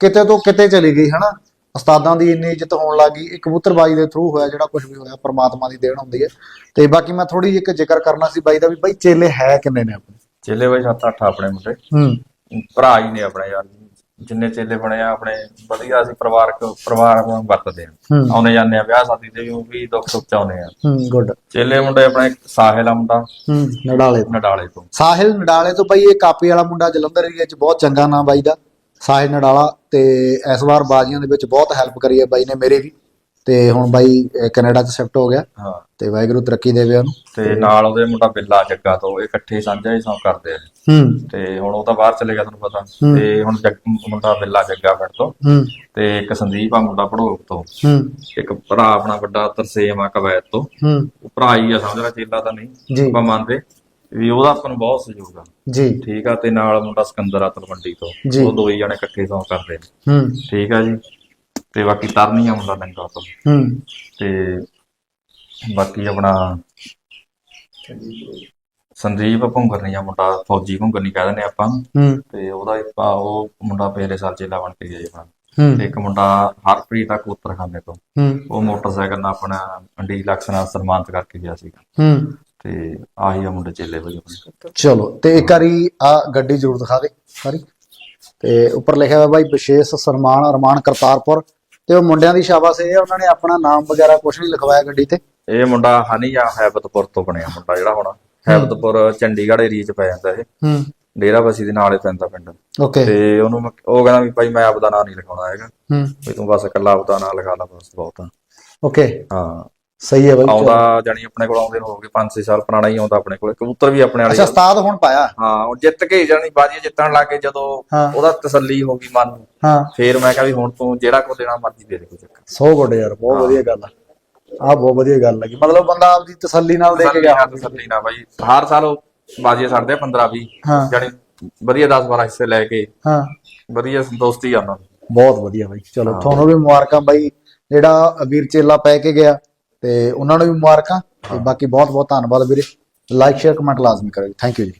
ਕਿਤੇ ਤੋਂ ਕਿਤੇ ਚਲੀ ਗਈ ਹਨਾ? ਉਸਤਾਦਾਂ ਦੀ ਇੰਨੀ ਇੱਜ਼ਤ ਹੋਣ ਲੱਗੀ ਇਹ ਕਬੂਤਰਬਾਜੀ ਦੇ ਥਰੂ ਹੋਇਆ ਜਿਹੜਾ ਕੁਝ ਵੀ ਹੋਇਆ ਪ੍ਰਮਾਤਮਾ ਦੀ ਦੇਣ ਹੁੰਦੀ ਹੈ। ਤੇ ਬਾਕੀ ਮੈਂ ਥੋੜੀ ਜਿਹੀ ਇੱਕ ਜ਼ਿਕਰ ਕਰਨਾ ਸੀ ਬਾਈ ਦਾ ਵੀ ਬਾਈ ਚੇਲੇ ਹੈ ਕਿੰਨੇ ਨੇ ਆਪਣੇ? ਚੇਲੇ ਬਾਈ ਸੱਤ ਅੱਠ ਆਪਣੇ ਮੁੰਡੇ। ਹੂੰ। ਭਰਾ ਹੀ ਨੇ ਆਪਣੇ ਯਾਰ। ਜਿੰਨੇ ਚੇਲੇ ਬਣੇ ਆ ਆਪਣੇ ਵਧੀਆ ਅਸੀਂ ਪਰਿਵਾਰਕ ਪਰਿਵਾਰ ਵਾਂਗ ਵਰਤਦੇ ਆ। ਹੂੰ। ਆਉਨੇ ਜਾਂਦੇ ਆ ਵਿਆਹ ਸ਼ਾਦੀ ਤੇ ਵੀ ਉਹ ਵੀ ਦੁੱਖ ਸੁੱਖ ਚ ਆਉਨੇ ਆ। ਹੂੰ ਗੁੱਡ। ਚੇਲੇ ਮੁੰਡੇ ਆਪਣੇ ਇੱਕ ਸਾਹਿਲ ਆ ਮੁੰਡਾ। ਹੂੰ ਨਡਾਲੇ ਨਡਾਲੇ ਤੋਂ। ਸਾਹਿਲ ਨਡਾਲੇ ਤੋਂ ਬਈ ਇਹ ਕਾਪੀ ਵਾਲਾ ਮੁੰਡਾ ਜਲੰਧਰ ਏਰੀਆ 'ਚ ਬਹੁਤ ਚੰਗਾ ਨਾਂ ਬਾਈ ਦਾ। ਸਾਹਿਲ ਨਡਾਲਾ ਤੇ ਇਸ ਵਾਰ ਬਾਜ਼ੀਆਂ ਦੇ ਵਿੱਚ ਬਹੁਤ ਹੈਲਪ ਕਰੀ ਹੈ ਬਾਈ ਨੇ ਮੇਰੇ ਵੀ। ਤੇ ਹੁਣ ਬਾਈ ਕੈਨੇਡਾ 'ਚ ਸ਼ਿਫਟ ਹੋ ਗਿਆ। ਹਾਂ। ਤੇ ਵਾਹਿਗੁਰੂ ਤਰੱਕੀ ਦੇਵੇ ਉਹਨੂੰ। ਤੇ ਨਾਲ ਉਹਦੇ ਮੁੰਡਾ ਬਿੱਲਾ ਜੱਗਾ ਤੋਂ ਇਹ ਇਕੱਠੇ ਸਾਂਝਾ ਹੀ ਸੌਂ ਕਰਦੇ ਆ। ਹੂੰ। ਤੇ ਹੁਣ ਉਹ ਤਾਂ ਬਾਹਰ ਚਲੇ ਗਿਆ ਤੁਹਾਨੂੰ ਪਤਾ। ਤੇ ਹੁਣ ਜੱਗ- ਮੁੰਡਾ ਬਿੱਲਾ ਜੱਗਾ ਪਿੰਡ ਤੋਂ। ਹੂੰ। ਤੇ ਇੱਕ ਸੰਦੀਪ ਆ ਮੁੰਡਾ ਪੜੋਕ ਤੋਂ। ਹੂੰ। ਇੱਕ ਭਰਾ ਆਪਣਾ ਵੱਡਾ ਤਰਸੇਮ ਆ ਕਵੈਤ ਤੋਂ। ਹੂੰ। ਉਹ ਭਰਾ ਹੀ ਆ ਸਮਝਣਾ ਚੇਲਾ ਤਾਂ ਨਹੀਂ ਜੀ। ਆਪਾਂ ਮੰਨਦੇ। ਵੀ ਉਹਦਾ ਆਪਾਂ ਨੂੰ ਬਹੁਤ ਸਹਿਯੋਗ ਆ। ਜੀ। ਠੀਕ ਆ ਤੇ ਨਾਲ ਮੁੰਡਾ ਸਿਕੰਦਰ ਆ ਤਲਵੰਡੀ ਤੋਂ। ਉਹ ਦੋਈ ਜਣੇ ਇਕੱਠੇ ਸੌਂ ਕਰਦੇ ਨੇ। ਹੂੰ। ਠੀਕ ਆ ਜੀ। ਤੇ ਬਾਕੀ ਤਰਨੀ ਆ ਮੁੰਡਾ ਨੰਗਾ ਤੋਂ ਹੂੰ। ਤੇ ਬਾਕੀ ਆਪਣਾ ਸੰਦੀਪ ਭੁੰਗਰਨੀ ਆ ਮੁੰਡਾ ਫੌਜੀ ਭੁੰਗਰਨੀ ਕਹਿ ਦਿੰਦੇ ਆਪਾਂ। ਤੇ ਉਹਦਾ ਇੱਕ ਉਹ ਮੁੰਡਾ ਪਿਛਲੇ ਸਾਲ ਚੇਲਾ ਬਣ ਕੇ ਗਿਆ ਜੀ ਆਪਣਾ ਤੇ ਇੱਕ ਮੁੰਡਾ ਹਰਪ੍ਰੀਤ ਆ ਕੂਤਰਖਾਨੇ ਤੋਂ। ਹੂੰ। ਉਹ ਮੋਟਰਸਾਈਕਲ ਨਾਲ ਆਪਣਾ ਅੰਡੀ ਲਕਸ ਨਾਲ ਸਨਮਾਨਿਤ ਕਰਕੇ ਗਿਆ ਸੀਗਾ। ਹੂੰ। ਤੇ ਆਹੀ ਆ ਮੁੰਡੇ ਚੇਲੇ ਹੋਏ ਆਪਣੇ। ਚਲੋ ਤੇ ਇੱਕ ਵਾਰੀ ਆ ਗੱਡੀ ਜ਼ਰੂਰ ਦਿਖਾ ਦੇ ਸਾਰੀ ਤੇ ਉੱਪਰ ਲਿਖਿਆ ਹੋਇਆ ਬਾਈ ਵਿਸ਼ੇਸ਼ ਸਨਮਾਨ ਅਰਮਾਨ ਕਰਤਾਰਪੁਰ। ਤੇ ਉਹ ਮੁੰਡਿਆਂ ਦੀ ਸ਼ਾਬਾਸ਼ ਇਹ ਆ ਉਹਨਾਂ ਨੇ ਆਪਣਾ ਨਾਮ ਵਗੈਰਾ ਕੁਝ ਨਹੀਂ ਲਿਖਵਾਇਆ ਗੱਡੀ ਤੇ। ਇਹ ਮੁੰਡਾ ਹਨੀ ਆ ਹੈਬਤਪੁਰ ਤੋਂ ਬਣਿਆ ਮੁੰਡਾ ਜਿਹੜਾ ਹੁਣ। ਹੈਬਤਪੁਰ ਚੰਡੀਗੜ੍ਹ ਏਰੀਆ ਚ ਪੈ ਜਾਂਦਾ ਇਹ। ਹੂੰ। ਡੇਰਾਬੱਸੀ ਦੇ ਨਾਲ ਹੀ ਪੈਂਦਾ ਪਿੰਡ। ਓਕੇ। ਤੇ ਉਹਨੂੰ ਉਹ ਕਹਿੰਦਾ ਵੀ ਭਾਈ ਮੈਂ ਆਪਦਾ ਨਾਂ ਨਹੀਂ ਲਿਖਾਉਣਾ ਹੈਗਾ। ਹੂੰ। ਵੀ ਤੂੰ ਬਸ ਇਕੱਲਾ ਆਪਦਾ ਨਾਂ ਲਿਖਾ ਲਾ ਬਸ ਬਹੁਤ। ਆ ਓਕੇ। ਹਾਂ। ਸਹੀ ਹੈ ਬਾਈ। ਆਉਂਦਾ ਜਾਨੀ ਆਪਣੇ ਕੋਲ ਆਉਂਦੇ ਨੂੰ ਹੋ ਗਏ 5-6 ਸਾਲ ਪੁਰਾਣਾ ਹੀ ਆਉਂਦਾ ਆਪਣੇ ਕੋਲ ਕਬੂਤਰ ਵੀ ਆਪਣੇ ਵਾਲੇ ਅੱਛਾ ਉਸਤਾਦ ਹੁਣ ਪਾਇਆ? ਹਾਂ ਉਹ ਜਿੱਤ ਕੇ ਜਾਨੀ ਬਾਜੀ ਜਿੱਤਣ ਲੱਗੇ ਜਦੋਂ। ਉਹਦਾ ਤਸੱਲੀ ਹੋ ਗਈ ਮਨ ਨੂੰ। ਹਾਂ। ਫੇਰ ਮੈਂ ਕਿਹਾ ਵੀ ਹੁਣ ਤੂੰ ਜਿਹੜਾ ਕੋ ਦੇਣਾ ਮਰਜ਼ੀ ਦੇ ਦੇ ਕੋਈ ਚੱਕਰ ਸੋ ਗੁੱਡ ਯਾਰ ਬਹੁਤ ਵਧੀਆ ਗੱਲ ਆ। ਆ ਬਹੁਤ ਵਧੀਆ ਗੱਲ ਲੱਗੀ। ਮਤਲਬ ਬੰਦਾ ਆਪਦੀ ਤਸੱਲੀ ਨਾਲ ਦੇ ਕੇ ਗਿਆ ਤਸੱਲੀ ਨਾਲ ਬਾਈ। ਹਰ ਸਾਲ ਉਹ ਬਾਜੀ ਛੱਡਦੇ 15-20 ਹਾਂ। ਜਾਨੀ ਵਧੀਆ 10-12 ਹਿੱਸੇ ਲੈ ਕੇ। ਹਾਂ। ਵਧੀਆ ਦੋਸਤੀ ਆ ਉਹਨਾਂ ਦੀ। ਬਹੁਤ ਵਧੀਆ ਬਾਈ ਚਲੋ ਤੁਹਾਨੂੰ ਵੀ ਮੁਬਾਰਕਾਂ ਬਾਈ। ਜਿਹੜਾ ਵੀਰ ਚੇਲਾ ਪੈ ਕੇ ਗਿਆ ਤੇ ਉਹਨਾਂ ਨੂੰ ਵੀ ਮੁਬਾਰਕਾਂ ਤੇ ਬਾਕੀ ਬਹੁਤ ਬਹੁਤ ਧੰਨਵਾਦ ਵੀਰੇ। ਲਾਈਕ ਸ਼ੇਅਰ ਕਮੈਂਟ ਲਾਜ਼ਮੀ ਕਰਿਓ ਥੈਂਕ ਯੂ ਜੀ।